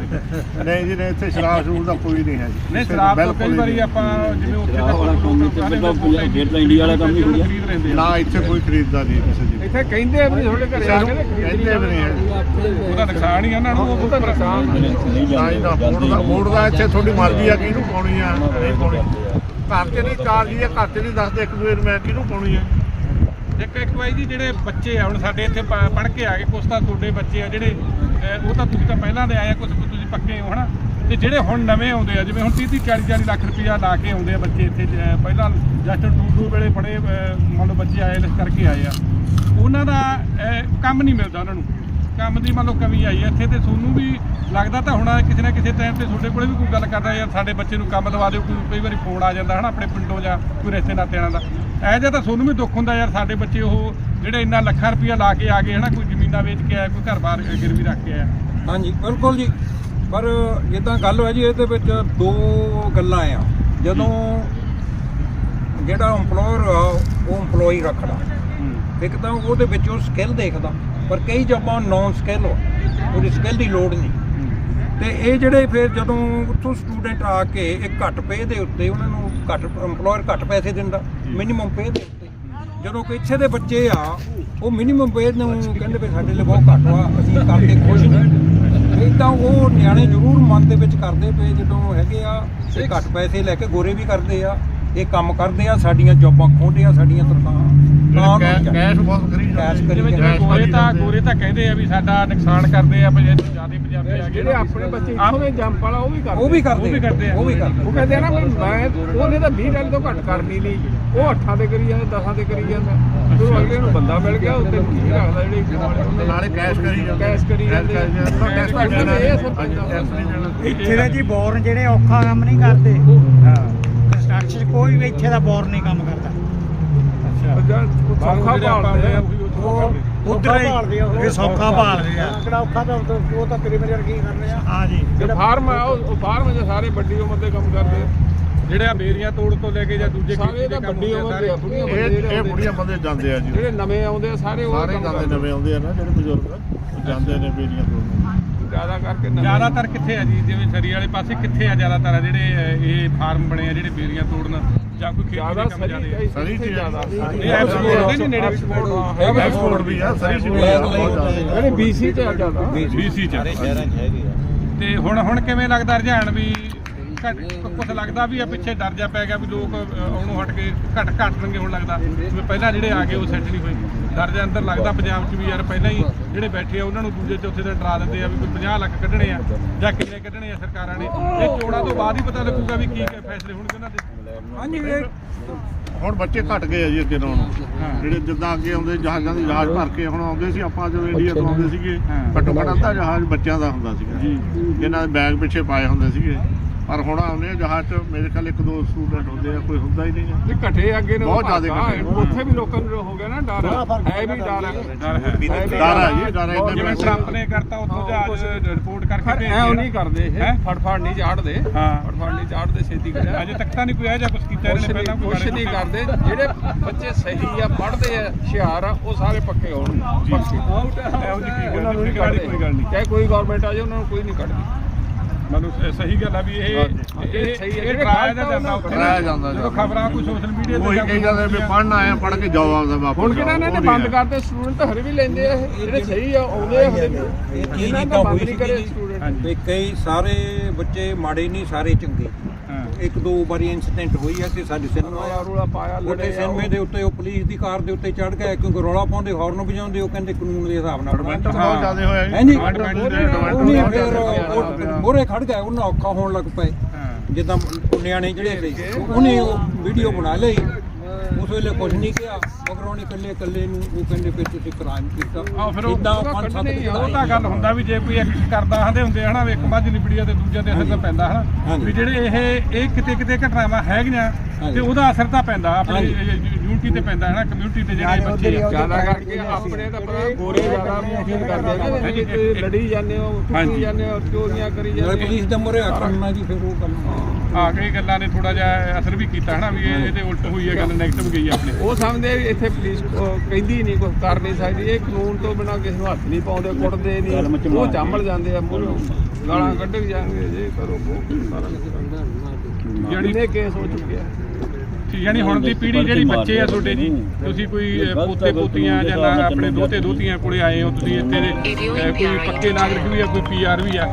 ਨਹੀਂ ਜੀ ਨਹੀਂ ਇੱਥੇ ਸ਼ਰਾਬ ਸ਼ਰੂਬ ਦਾ ਕੋਈ ਨਹੀਂ ਹੈ ਜੀ।
ਨਹੀਂ ਸ਼ਰਾਬ ਤੋਂ ਕਈ
ਹੀ
ਵਾਰੀ
ਨਹੀਂ।
ਆਪਾਂ ਜਿਵੇਂ ਉੱਥੇ
ਵਾਲਾ ਕੰਮ ਨਹੀਂ
ਲੋਕ
ਫਿਰ ਤਾਂ ਇੰਡੀਆ ਵਾਲਾ ਕੰਮ ਹੀ ਹੋ ਗਿਆ।
ਖਰੀਦ ਲੈਂਦੇ ਆ।
ਨਾ ਇੱਥੇ ਕੋਈ ਖਰੀਦਦਾ ਨਹੀਂ ਕਿਸੇ ਦੀ।
ਇੱਥੇ ਕਹਿੰਦੇ ਆ ਵੀ ਤੁਹਾਡੇ ਘਰੇ ਆ ਕੇ ਤੇ ਖਰੀਦ
ਕਹਿੰਦੇ ਵੀ ਨਹੀਂ ਹੈ।
ਉਹਦਾ ਨੁਕਸਾਨ ਹੀ ਆ ਉਹਨਾਂ ਨੂੰ
ਉਹ ਤਾਂ ਨੁਕਸਾਨ ਆ।
ਨਾ ਹੀ ਨਾ ਵੋਟ ਦਾ ਵੋਟ ਦਾ ਇੱਥੇ ਤੁਹਾਡੀ ਮਰਜ਼ੀ ਆ ਕਿਹਨੂੰ ਪਾਉਣੀ ਆ ਨਹੀਂ ਪਾਉਣੀ। ਘਰ 'ਚ ਨਹੀਂ ਚਾਰਜੀ ਆ ਘਰ 'ਚ ਨਹੀਂ ਦੱਸਦੇ ਇੱਕ ਦੂਜੇ ਨੂੰ ਮੈਂ ਕਿਹਨੂੰ ਪਾਉਣੀ ਆ?
ਇੱਕ ਇੱਕ ਵਾਰੀ ਜੀ ਜਿਹੜੇ ਬੱਚੇ ਆ, ਹੁਣ ਸਾਡੇ ਇੱਥੇ ਪੜ੍ਹ ਕੇ ਆ ਗਏ, ਕੁਛ ਤਾਂ ਤੁਹਾਡੇ ਬੱਚੇ ਆ ਜਿਹੜੇ ਉਹ ਤਾਂ ਤੁਸੀਂ ਤਾਂ ਪਹਿਲਾਂ ਦੇ ਆਏ ਆ ਕੁਝ ਤੁਸੀਂ ਪੱਕੇ ਹੋ, ਹਨਾ? ਤੇ ਜਿਹੜੇ ਹੁਣ ਨਵੇਂ ਆਉਂਦੇ ਆ, ਜਿਵੇਂ ਹੁਣ 30 30 40 40 ਲੱਖ ਰੁਪਇਆ ਲਾ ਕੇ ਆਉਂਦੇ ਆ ਬੱਚੇ ਇੱਥੇ ਪਹਿਲਾਂ ਜਸਟ ਟੂ ਵੇਲੇ ਬੜੇ ਮੰਨ ਲਓ ਬੱਚੇ ਆਏ, ਇਸ ਕਰਕੇ ਆਏ ਆ। ਉਹਨਾਂ ਦਾ ਕੰਮ ਨਹੀਂ ਮਿਲਦਾ ਉਹਨਾਂ ਨੂੰ। ਕੰਮ ਦੀ ਮੰਨ ਲਓ ਕਮੀ ਆਈ ਹੈ ਇੱਥੇ ਤੇ ਤੁਹਾਨੂੰ ਵੀ ਲੱਗਦਾ ਤਾਂ ਹੁਣ ਕਿਸੇ ਨਾ ਕਿਸੇ ਟਾਈਮ ਤੇ ਤੁਹਾਡੇ ਕੋਲੇ ਵੀ ਕੋਈ ਗੱਲ ਕਰਦਾ ਯਾਰ ਸਾਡੇ ਬੱਚੇ ਨੂੰ ਕੰਮ ਦਵਾ ਦਿਓ ਕੋਈ ਕਈ ਵਾਰੀ ਫੋਨ ਆ ਜਾਂਦਾ ਹਨਾ ਆਪਣੇ ਪਿੰਡੋਂ ਜਾਂ ਕੋਈ ਰਿਸ਼ਤੇ ਨਾਤਿਆਂ ਦਾ। ਇਹ ਜਿਹਾ ਤਾਂ ਤੁਹਾਨੂੰ ਵੀ ਦੁੱਖ ਹੁੰਦਾ ਯਾਰ ਸਾਡੇ ਬੱਚੇ ਉਹ ਜਿਹੜੇ ਇੰਨਾ ਲੱਖਾਂ ਰੁਪਇਆ ਲਾ ਕੇ ਆ ਗਏ ਹਨਾ ਕੋਈ ਜ਼ਮੀਨਾਂ ਵੇਚ ਕੇ ਆਇਆ ਕੋਈ ਘਰ-ਬਾਰ ਗਿਰਵੀ ਰੱਖ ਕੇ ਆਇਆ।
ਹਾਂਜੀ ਬਿਲਕੁਲ ਜੀ। ਪਰ ਜਿੱਦਾਂ ਗੱਲ ਹੈ ਜੀ ਇਹਦੇ ਵਿੱਚ ਦੋ ਗੱਲਾਂ ਆ। ਜਦੋਂ ਜਿਹੜਾ ਆ ਉਹ EMPLOYEE ਰੱਖਦਾ। ਇੱਕ ਤਾਂ ਉਹਦੇ ਵਿੱਚ ਉਹ ਸਕਿੱਲ ਦੇਖਦਾ। ਪਰ ਕਈ ਜੋਬਾਂ ਨੌਨ ਸਕਿੱਲ ਹੋ ਉਹਦੀ ਸਕਿੱਲ ਦੀ ਲੋੜ ਨਹੀਂ। ਤੇ ਇਹ ਜਿਹੜੇ ਫਿਰ ਜਦੋਂ ਉੱਥੋਂ ਸਟੂਡੈਂਟ ਆ ਕੇ ਇਹ ਘੱਟ ਪੇ ਦੇ ਉੱਤੇ ਉਹਨਾਂ ਨੂੰ ਘੱਟ EMPLOYER ਘੱਟ ਪੈਸੇ ਦਿੰਦਾ ਮਿਨੀਮਮ ਪੇ ਦੇ ਉੱਤੇ। ਜਦੋਂ ਕਿ ਇੱਥੇ ਦੇ ਬੱਚੇ ਆ, ਉਹ ਮਿਨੀਮਮ ਪੇ ਨੂੰ ਕਹਿੰਦੇ ਵੀ ਸਾਡੇ ਲਈ ਬਹੁਤ ਘੱਟ ਵਾ ਅਸੀਂ ਕਰਕੇ ਖੁਸ਼ ਨਹੀਂ ਤਾਂ ਉਹ ਨਿਆਣੇ ਜ਼ਰੂਰ ਮਨ ਦੇ ਵਿੱਚ ਕਰਦੇ ਪਏ, ਜਦੋਂ ਹੈਗੇ ਆ ਤੇ ਘੱਟ ਪੈਸੇ ਲੈ ਕੇ ਗੋਰੇ ਵੀ ਕਰਦੇ ਆ। ਇਹ ਕੰਮ ਕਰਦੇ ਆ ਸਾਡੀਆਂ ਜੌਬਾਂ ਖੋਹਦੇ ਆ ਸਾਡੀਆਂ ਤਨਖਾਹਾਂ
ਕੈ- ਕੈਸ਼ ਬਹੁਤ ਕਰੀ
ਕੈਸ਼ ਕਰੀ
ਜਿਵੇਂ ਗੋਰੇ ਤਾਂ ਗੋਰੇ ਤਾਂ ਕਹਿੰਦੇ ਆ ਵੀ ਸਾਡਾ ਨੁਕਸਾਨ ਕਰਦੇ ਆ ਜ਼ਿਆਦਾ ਪੰਜਾਬੀ ਆ
ਜਿਹੜੇ ਆਪਣੇ ਬੱਚੇ ਇੱਥੋਂ ਦੇ ਜੰਪ ਵਾਲਾ ਉਹ ਵੀ ਕਰਦੇ
ਉਹ ਵੀ
ਉਹ ਵੀ
ਕਰਦੇ
ਕਰਦੇ।
ਉਹ ਵੀ ਕਰਦੇ
ਉਹ ਕਹਿੰਦੇ ਆ ਨਾ ਮੈਂ ਉਹਨੇ ਤਾਂ 20 ਡਾਲਰ ਤੋਂ ਘੱਟ ਕਰਨੀ ਨਹੀਂ। ਉਹ 8 ਤੇ ਕਰੀ ਜਾਂਦਾ 10 ਤੇ ਕਰੀ ਜਾਂਦਾ। ਫਿਰ ਉਹ ਅਗਲੇ ਨੂੰ ਬੰਦਾ ਮਿਲ ਗਿਆ ਉੱਤੇ ਨਹੀਂ ਰੱਖਦਾ ਜਿਹੜੇ।
ਨਾਲੇ ਕੈਸ਼ ਕਰੀ ਜਾਂਦੇ
ਕੈਸ਼ ਕਰੀ ਜਾਂਦੇ।
ਕੈਸ਼ ਕਰੀ ਜਾਂਦੇ ਇਹ ਸਭ
ਇੱਥੇ ਦੇ ਜੀ ਬੋਰਨ ਜਿਹੜੇ ਔਖਾ ਕੰਮ ਨਹੀਂ ਕਰਦੇ। ਹਾਂ। ਕੰਸਟਰਕਸ਼ਨ ਕੋਈ ਵੀ ਇੱਥੇ ਦਾ ਬੋਰਨ ਨਹੀਂ ਕੰਮ ਕਰਦਾ।
ਸੌਖਾ ਭਾਲਦੇ ਆ।
ਉਹ ਉਧਰ ਇਹ ਸੌਖਾ ਭਾਲਦੇ ਆ।
ਕਿਹੜਾ ਔਖਾ ਤਾਂ ਉਹ ਤਾਂ ਤੇਰੇ ਮੇਰੇ ਕੀ ਕਰਨੇ ਆ।
ਹਾਂ ਜੀ।
ਤੇ ਫਾਰਮ ਆ ਉਹ ਉਹ ਫਾਰਮ 'ਚ ਸਾਰੇ ਵੱਡੀ ਉਮਰ ਦੇ ਕੰਮ ਕਰਦੇ ਆ।
ਜਿਹੜੇ ਆ ਬੇਰੀਆਂ ਤੋੜ ਤੋਂ ਲੈ ਕੇ ਜਾਂ ਦੂਜੇ
ਸਾਰੇ ਤਾਂ
ਕੰਮ
ਵੱਡੀ ਉਮਰ ਦੇ। ਬੁੜੀਆਂ ਬੰਦੇ
ਇਹ
ਜਿਹੜੇ
ਬੁੜੀਆਂ ਬੰਦੇ ਜਾਂਦੇ ਆ ਜੀ।
ਜਿਹੜੇ ਨਵੇਂ ਆਉਂਦੇ ਆ ਸਾਰੇ ਉਹ
ਸਾਰੇ ਜਾਂਦੇ ਨਵੇਂ ਆਉਂਦੇ ਆ ਨਾ ਜਿਹੜੇ ਬਜ਼ੁਰਗ ਉਹ ਜਾਂਦੇ ਨੇ ਬੇੜੀਆਂ ਤੋੜਨ।
ਜ਼ਿਆਦਾ ਕਰਕੇ ਨਵੇਂ
ਜ਼ਿਆਦਾਤਰ ਕਿੱਥੇ ਆ ਜੀ? ਜਿਵੇਂ ਸਰੀ ਵਾਲੇ ਪਾਸੇ ਕਿੱਥੇ ਆ ਜ਼ਿਆਦਾਤਰ? ਆ ਜਿਹੜੇ ਅਹ, ਇਹ ਫਾਰਮ ਬਣੇ ਆ ਜਿਹੜੇ ਬੇਰੀਆਂ ਤੋੜਨ ਜਾਂ ਕੋਈ ਖੇਤੀ
ਜ਼ਿਆਦਾ
ਦੇ ਕੰਮ
ਸਰੀ
ਜਾਂਦੇ ਆ?
ਸਰੀ ਚ
ਜ਼ਿਆਦਾ।
ਇਹ ਐਕਸਪੋਰਟ ਦੇ ਨਹੀਂ ਨੇੜੇ
ਐਕਸਪੋਰਟ ਹਾਂ ਹੈਗਾ
ਐਕਸਪੋਰਟ ਵੀ ਆ ਸਰੀ ਚ ਵੀ ਆ ਬਹੁਤ ਜ਼ਿਆਦਾ।
ਜਿਹੜੇ BC ਤੇ ਆ ਜ਼ਿਆਦਾ।
BC ਚ। ਤੇ ਹੁਣ ਹੁਣ ਕਿਵੇਂ ਲੱਗਦਾ ਰੁਝਾਨ ਵੀ? ਕੁਝ ਲੱਗਦਾ ਵੀ ਆ ਪਿੱਛੇ ਡਰ ਜਾ ਪੈ ਗਿਆ ਵੀ ਲੋਕ ਅ, ਆਉਣੋਂ ਹਟ ਕੇ ਘਟ ਘਟ ਰੰਗੇ ਹੋਣ ਲੱਗਦਾ ਜਿਵੇਂ ਪਹਿਲਾਂ ਜਿਹੜੇ ਆ ਗਏ ਉਹ ਸੈੱਟ ਨਹੀਂ ਹੋਏ। ਡਰ ਜਾ ਅੰਦਰ ਲੱਗਦਾ ਪੰਜਾਬ 'ਚ ਵੀ ਯਾਰ ਪਹਿਲਾਂ ਹੀ ਜਿਹੜੇ ਬੈਠੇ ਆ ਉਹਨਾਂ ਨੂੰ ਦੂਜੇ ਚੌਥੇ ਤੇ ਡਰਾ ਦਿੰਦੇ ਆ ਵੀ ਕੋਈ 50 ਲੱਖ ਕੱਢਣੇ ਆ ਜਾਂ ਕਿੰਨੇ ਕੱਢਣੇ ਆ ਸਰਕਾਰਾਂ ਨੇ ਇਹ ਚੋਣਾਂ ਤੋਂ ਬਾਅਦ ਹੀ ਪਤਾ ਲੱਗੂਗਾ ਵੀ ਕੀ ਕੀ ਫੈਸਲੇ ਹੋਣਗੇ ਉਹਨਾਂ ਦੇ
ਹਾਂਜੀ
ਹੁਣ ਬੱਚੇ ਘਟ ਗਏ ਆ ਜੀ ਅੱਗੇ ਨਾਲੋਂ
ਹਾਂ।
ਜਿਹੜੇ ਜਿੱਦਾਂ ਅੱਗੇ ਆਉਂਦੇ ਜਹਾਜ਼ਾਂ ਦੀ ਜਹਾਜ਼ ਭਰ ਕੇ ਹੁਣ ਆਉਂਦੇ ਸੀ ਆਪਾਂ ਜਦੋਂ ਇੰਡੀਆ ਤੋਂ ਆਉਂਦੇ ਸੀਗੇ। ਘੱਟੋ ਘੱਟ ਅੱਧਾ ਜਹਾਜ਼ ਬੱਚਿਆਂ ਦਾ ਹੁੰਦਾ ਸੀਗਾ
ਜੀ।
ਜਿਨ੍ਹਾਂ ਦੇ ਬੈਗ ਪਿੱਛੇ ਪਾਏ ਹੁੰਦੇ ਸੀਗੇ ਪਰ ਹੁਣ ਆਉਂਦੇ ਆ ਜਹਾਜ਼ 'ਚ ਮੇਰੇ ਖਿਆਲ ਇੱਕ ਦੋ ਸਟੂਡੈਂਟ ਹੁੰਦੇ ਆ ਕੋਈ ਹੁੰਦਾ ਹੀ ਨਹੀਂ ਆ
ਇਹ ਘਟੇ ਅੱਗੇ ਨੂੰ
ਬਹੁਤ ਜ਼ਿਆਦਾ ਘਟੇ।
ਉੱਥੇ ਵੀ ਲੋਕਾਂ ਨੂੰ ਹੋ ਗਿਆ ਨਾ ਡਰ। ਹੈ ਵੀ ਡਰ। ਹੈ
ਡਰ ਹੈ।
ਵੀ
ਡਰ ਹੈ ਜੀ, ਡਰ। ਹੈ, ਇੰਨੇ
ਜਿਵੇਂ
ਪੈਸੇ-
ਟਰੰਪ ਨੇ ਕਰਤਾ ਉੱਥੋਂ ਜਹਾਜ਼ ਰਿਪੋਰਟ ਕਰਕੇ
ਪਰ
ਭੇਜ
ਐ ਉਹ ਨਹੀਂ ਕਰਦੇ। ਇਹ
ਹੈਂ?
ਫੜਫੜ ਨਹੀਂ ਝਾੜਦੇ
ਹਾਂ।
ਫੜਫੜ ਨਹੀਂ ਝਾੜਦੇ ਛੇਤੀ ਕਰਿਆ।
ਅਜੇ ਤੱਕ ਤਾਂ ਨਹੀਂ ਕੋਈ ਇਹੋ ਜਿਹਾ ਕੁਝ ਕੀਤਾ
ਕੁਛ
ਇਹਨੇ
ਨਹੀਂ
ਪਹਿਲਾਂ ਕੋਈ
ਕੁਛ ਨਹੀਂ ਕਰਦੇ। ਜਿਹੜੇ ਬੱਚੇ ਸਹੀ ਆ ਪੜ੍ਹਦੇ ਆ ਹੁਸ਼ਿਆਰ ਆ ਉਹ ਸਾਰੇ ਪੱਕੇ ਹੋਣ
ਇਹੋ ਜਿਹੀ ਕੀ
ਉਹਨਾਂ ਨੂੰ ਨਹੀਂ
ਗੱਲ ਕੋਈ ਗੱਲ ਨਹੀਂ।
ਚਾਹੇ ਕੋਈ ਗਵਰਨਮੈਂਟ ਆ ਜਾਏ ਉਹਨਾਂ ਨੂੰ ਕੋਈ ਨਹੀਂ ਕੱਢਦੀ।
ਮੈਨੂੰ ਸ- ਸਹੀ ਗੱਲ ਆ ਵੀ ਇਹ
ਇਹ
ਇਹ
ਸਹੀ ਹੈ,
ਇਹ
ਜਿਹੜੇ
ਡਰਾਇਆ
ਗਲਤ ਆ
ਜਾਂਦਾ ਉੱਥੇ ਨਾ।
ਡਰਾਇਆ ਜਾਂਦਾ
ਜਦੋਂ ਖਬਰਾਂ ਕੋਈ ਸੋਸ਼ਲ ਮੀਡੀਆ
ਉਹੀ ਕਹੀ ਜਾਂਦੇ ਵੀ ਪੜ੍ਹਨ ਆਏ ਆ ਪੜ੍ਹ ਕੇ ਜਾਓ ਆਪਦਾ ਵਾਪਸ
ਹੁਣ ਕਿਹਨਾਂ ਨੇ
ਉਹ ਨਹੀਂ
ਬੰਦ
ਹੈ।
ਕਰਤੇ ਸਟੂਡੈਂਟ ਤਾਂ ਹਰੇ ਵੀ ਲੈਂਦੇ ਆ ਇਹ। ਜਿਹੜੇ ਸਹੀ ਆ ਆਉਂਦੇ ਆ ਹਰੇ ਵੀ।
ਇਹ ਚੀਜ਼
ਇਹਨਾਂ
ਤਾਂ
ਦਾ ਬੰਦ
ਹੋਈ
ਨਹੀਂ ਕਰੇ
ਸੀ
ਸਟੂਡੈਂਟ
ਹਾਂਜੀ
ਵੀ ਕਈ ਸਾਰੇ ਬੱਚੇ ਮਾੜੇ ਨਹੀਂ ਸਾਰੇ ਚੰਗੇ। ਇੱਕ ਦੋ ਵਾਰੀ ਇਨਸੀਡੈਂਟ ਹੋਈ ਹੈ ਤੇ ਸਾਡੇ ਸਿਨੇਮਾ
ਰੌਲਾ ਰੌਲਾ ਪਾਇਆ
ਉੱਥੇ ਸਿਨੇਮੇ ਦੇ ਉੱਤੇ ਉਹ ਪੁਲਿਸ ਦੀ ਕਾਰ ਦੇ ਉੱਤੇ ਚੜ ਗਏ ਕਿਉਂਕਿ ਰੌਲਾ ਪਾਉਂਦੇ ਹਾਰਨ ਵਜਾਉਂਦੇ ਉਹ ਕਹਿੰਦੇ ਕਾਨੂੰਨ ਦੇ ਹਿਸਾਬ ਨਾਲ ਬਣਾਉਣਾ।
ਬਹੁਤ ਜ਼ਿਆਦਾ ਹੋਇਆ
ਹੈ ਨਹੀਂ
Advantage
ਉਹ
ਦੇ
ਨਹੀਂ
advantage
ਫਿਰ ਮੋਰੇ ਖੜ ਗਏ ਉਹਨਾਂ ਔਖਾ ਹੋਣ ਲੱਗ ਪਏ। ਜਿੱਦਾਂ ਨਿਆਣੇ ਜਿਹੜੇ ਉਹਨੇ ਉਹ ਵੀਡੀਓ ਬਣਾ ਲਈ। ਉਸ ਵੇਲੇ ਕੁਝ ਨਹੀਂ ਕਿਹਾ ਮਗਰ ਉਹਨੇ ਇਕੱਲੇ ਇਕੱਲੇ ਨੂੰ ਉਹ ਕਹਿੰਦੇ ਫਿਰ ਤੁਸੀਂ ਕ੍ਰਾਈਮ ਕੀਤਾ।
ਆਹ ਫਿਰ ਉਹ-
ਇਦਾਂ
ਉਹਦਾ
ਪੰਜ ਸੱਤ
ਕੱਢਣੇ ਹੀ ਆ,
ਉਹ ਤਾਂ ਗੱਲ ਹੁੰਦਾ ਵੀ ਜੇ ਕੋਈ ਇੱਕ ਕਰਦਾ ਹੰਦੇ ਹੁੰਦੇ ਹਨਾ ਵੀ ਇੱਕ ਮੱਝ ਨਿਬੜੀ ਆ ਤੇ ਦੂਜੇ ਤੇ ਅਸਰ ਤਾਂ ਪੈਂਦਾ ਹਨਾ। ਵੀ ਜਿਹੜੇ ਇਹ ਇਹ ਕਿਤੇ ਕਿਤੇ ਘਟਨਾਵਾਂ ਹੈਗੀਆਂ ਤੇ। ਉਹਦਾ ਅਸਰ ਤਾਂ ਪੈਂਦਾ ਆਪਣੀ। ਯੂਨਿਟੀ ਤੇ ਪੈਂਦਾ ਹਨਾ ਕਮਿਊਨਿਟੀ ਤੇ ਜਿਹੜੇ ਬੱਚੇ ਆ
ਜ਼ਿਆਦਾ ਕਰਕੇ ਆਪਣੇ ਤਾਂ ਪਤਾ ਗੋਰੇ ਜ਼ਿਆਦਾ ਮੋਹਿਤ ਕਰਦੇ ਆ। ਨਾ ਲੜੀ ਜਾਂਦੇ ਹੋ। ਟੁੱਟੀ ਜਾਂਦੇ ਹੋ ਚੋਰੀਆਂ ਕਰੀ ਜਾਂਦੇ
ਪੁਲਿਸ ਦੇ ਮੋਰੇ ਆਕਰਮਣਾ ਜੀ ਫਿਰ ਉਹ ਕੰਮ
ਆ ਕਈ ਗੱਲਾਂ ਨੇ ਥੋੜਾ ਜਿਹਾ ਅਸਰ ਵੀ ਕੀਤਾ ਹਨਾ ਵੀ ਇਹ ਇਹਦੇ ਉਲਟ ਹੋਈ ਹੈ ਗੱਲ 네ਗੇਟਿਵ ਗਈ ਆਪਣੇ।
ਉਹ ਸਮਝਦੇ ਵੀ ਇੱਥੇ ਪੁਲਿਸ ਕਹਿੰਦੀ ਨਹੀਂ ਕੁਝ ਕਰ ਨਹੀਂ ਸਕਦੀ। ਇਹ ਕਾਨੂੰਨ ਤੋਂ ਬਿਨਾਂ ਕਿਸੇ ਨੂੰ ਹੱਥ ਨਹੀਂ ਪਾਉਂਦੇ ਕੁੱਟਦੇ ਨਹੀਂ ਉਹ ਚਾਂਬਲ ਜਾਂਦੇ ਆ ਮੂਹਰੋਂ ਗਾਲਾਂ ਕੱਢ ਵੀ ਜਾਣਗੇ ਜੇ ਕਰੋ ਉਹ ਸਾਰਾ
ਜਿਹੜੇ
ਕੇਸ ਹੋ ਚੁੱਕੇ ਆ।
ਯਾਨੀ ਹੁਣ ਦੀ ਪੀੜ੍ਹੀ ਜਿਹੜੀ ਬੱਚੇ ਆ ਤੁਹਾਡੇ ਜੀ ਤੁਸੀਂ ਕੋਈ ਅ, ਪੋਤੇ ਪੋਤੀਆਂ ਜਾਂ ਨਾ ਆਪਣੇ ਦੋਤੇ ਦੋਤੀਆਂ ਕੋਲੇ ਆਏ ਹੋ ਤੁਸੀਂ ਇੱਥੇ ਦੇ ਅ, ਕੋਈ ਪੱਕੇ ਨਾਗਰਿਕ ਵੀ ਆ ਕੋਈ ਪੀਆਰ ਵੀ ਆ।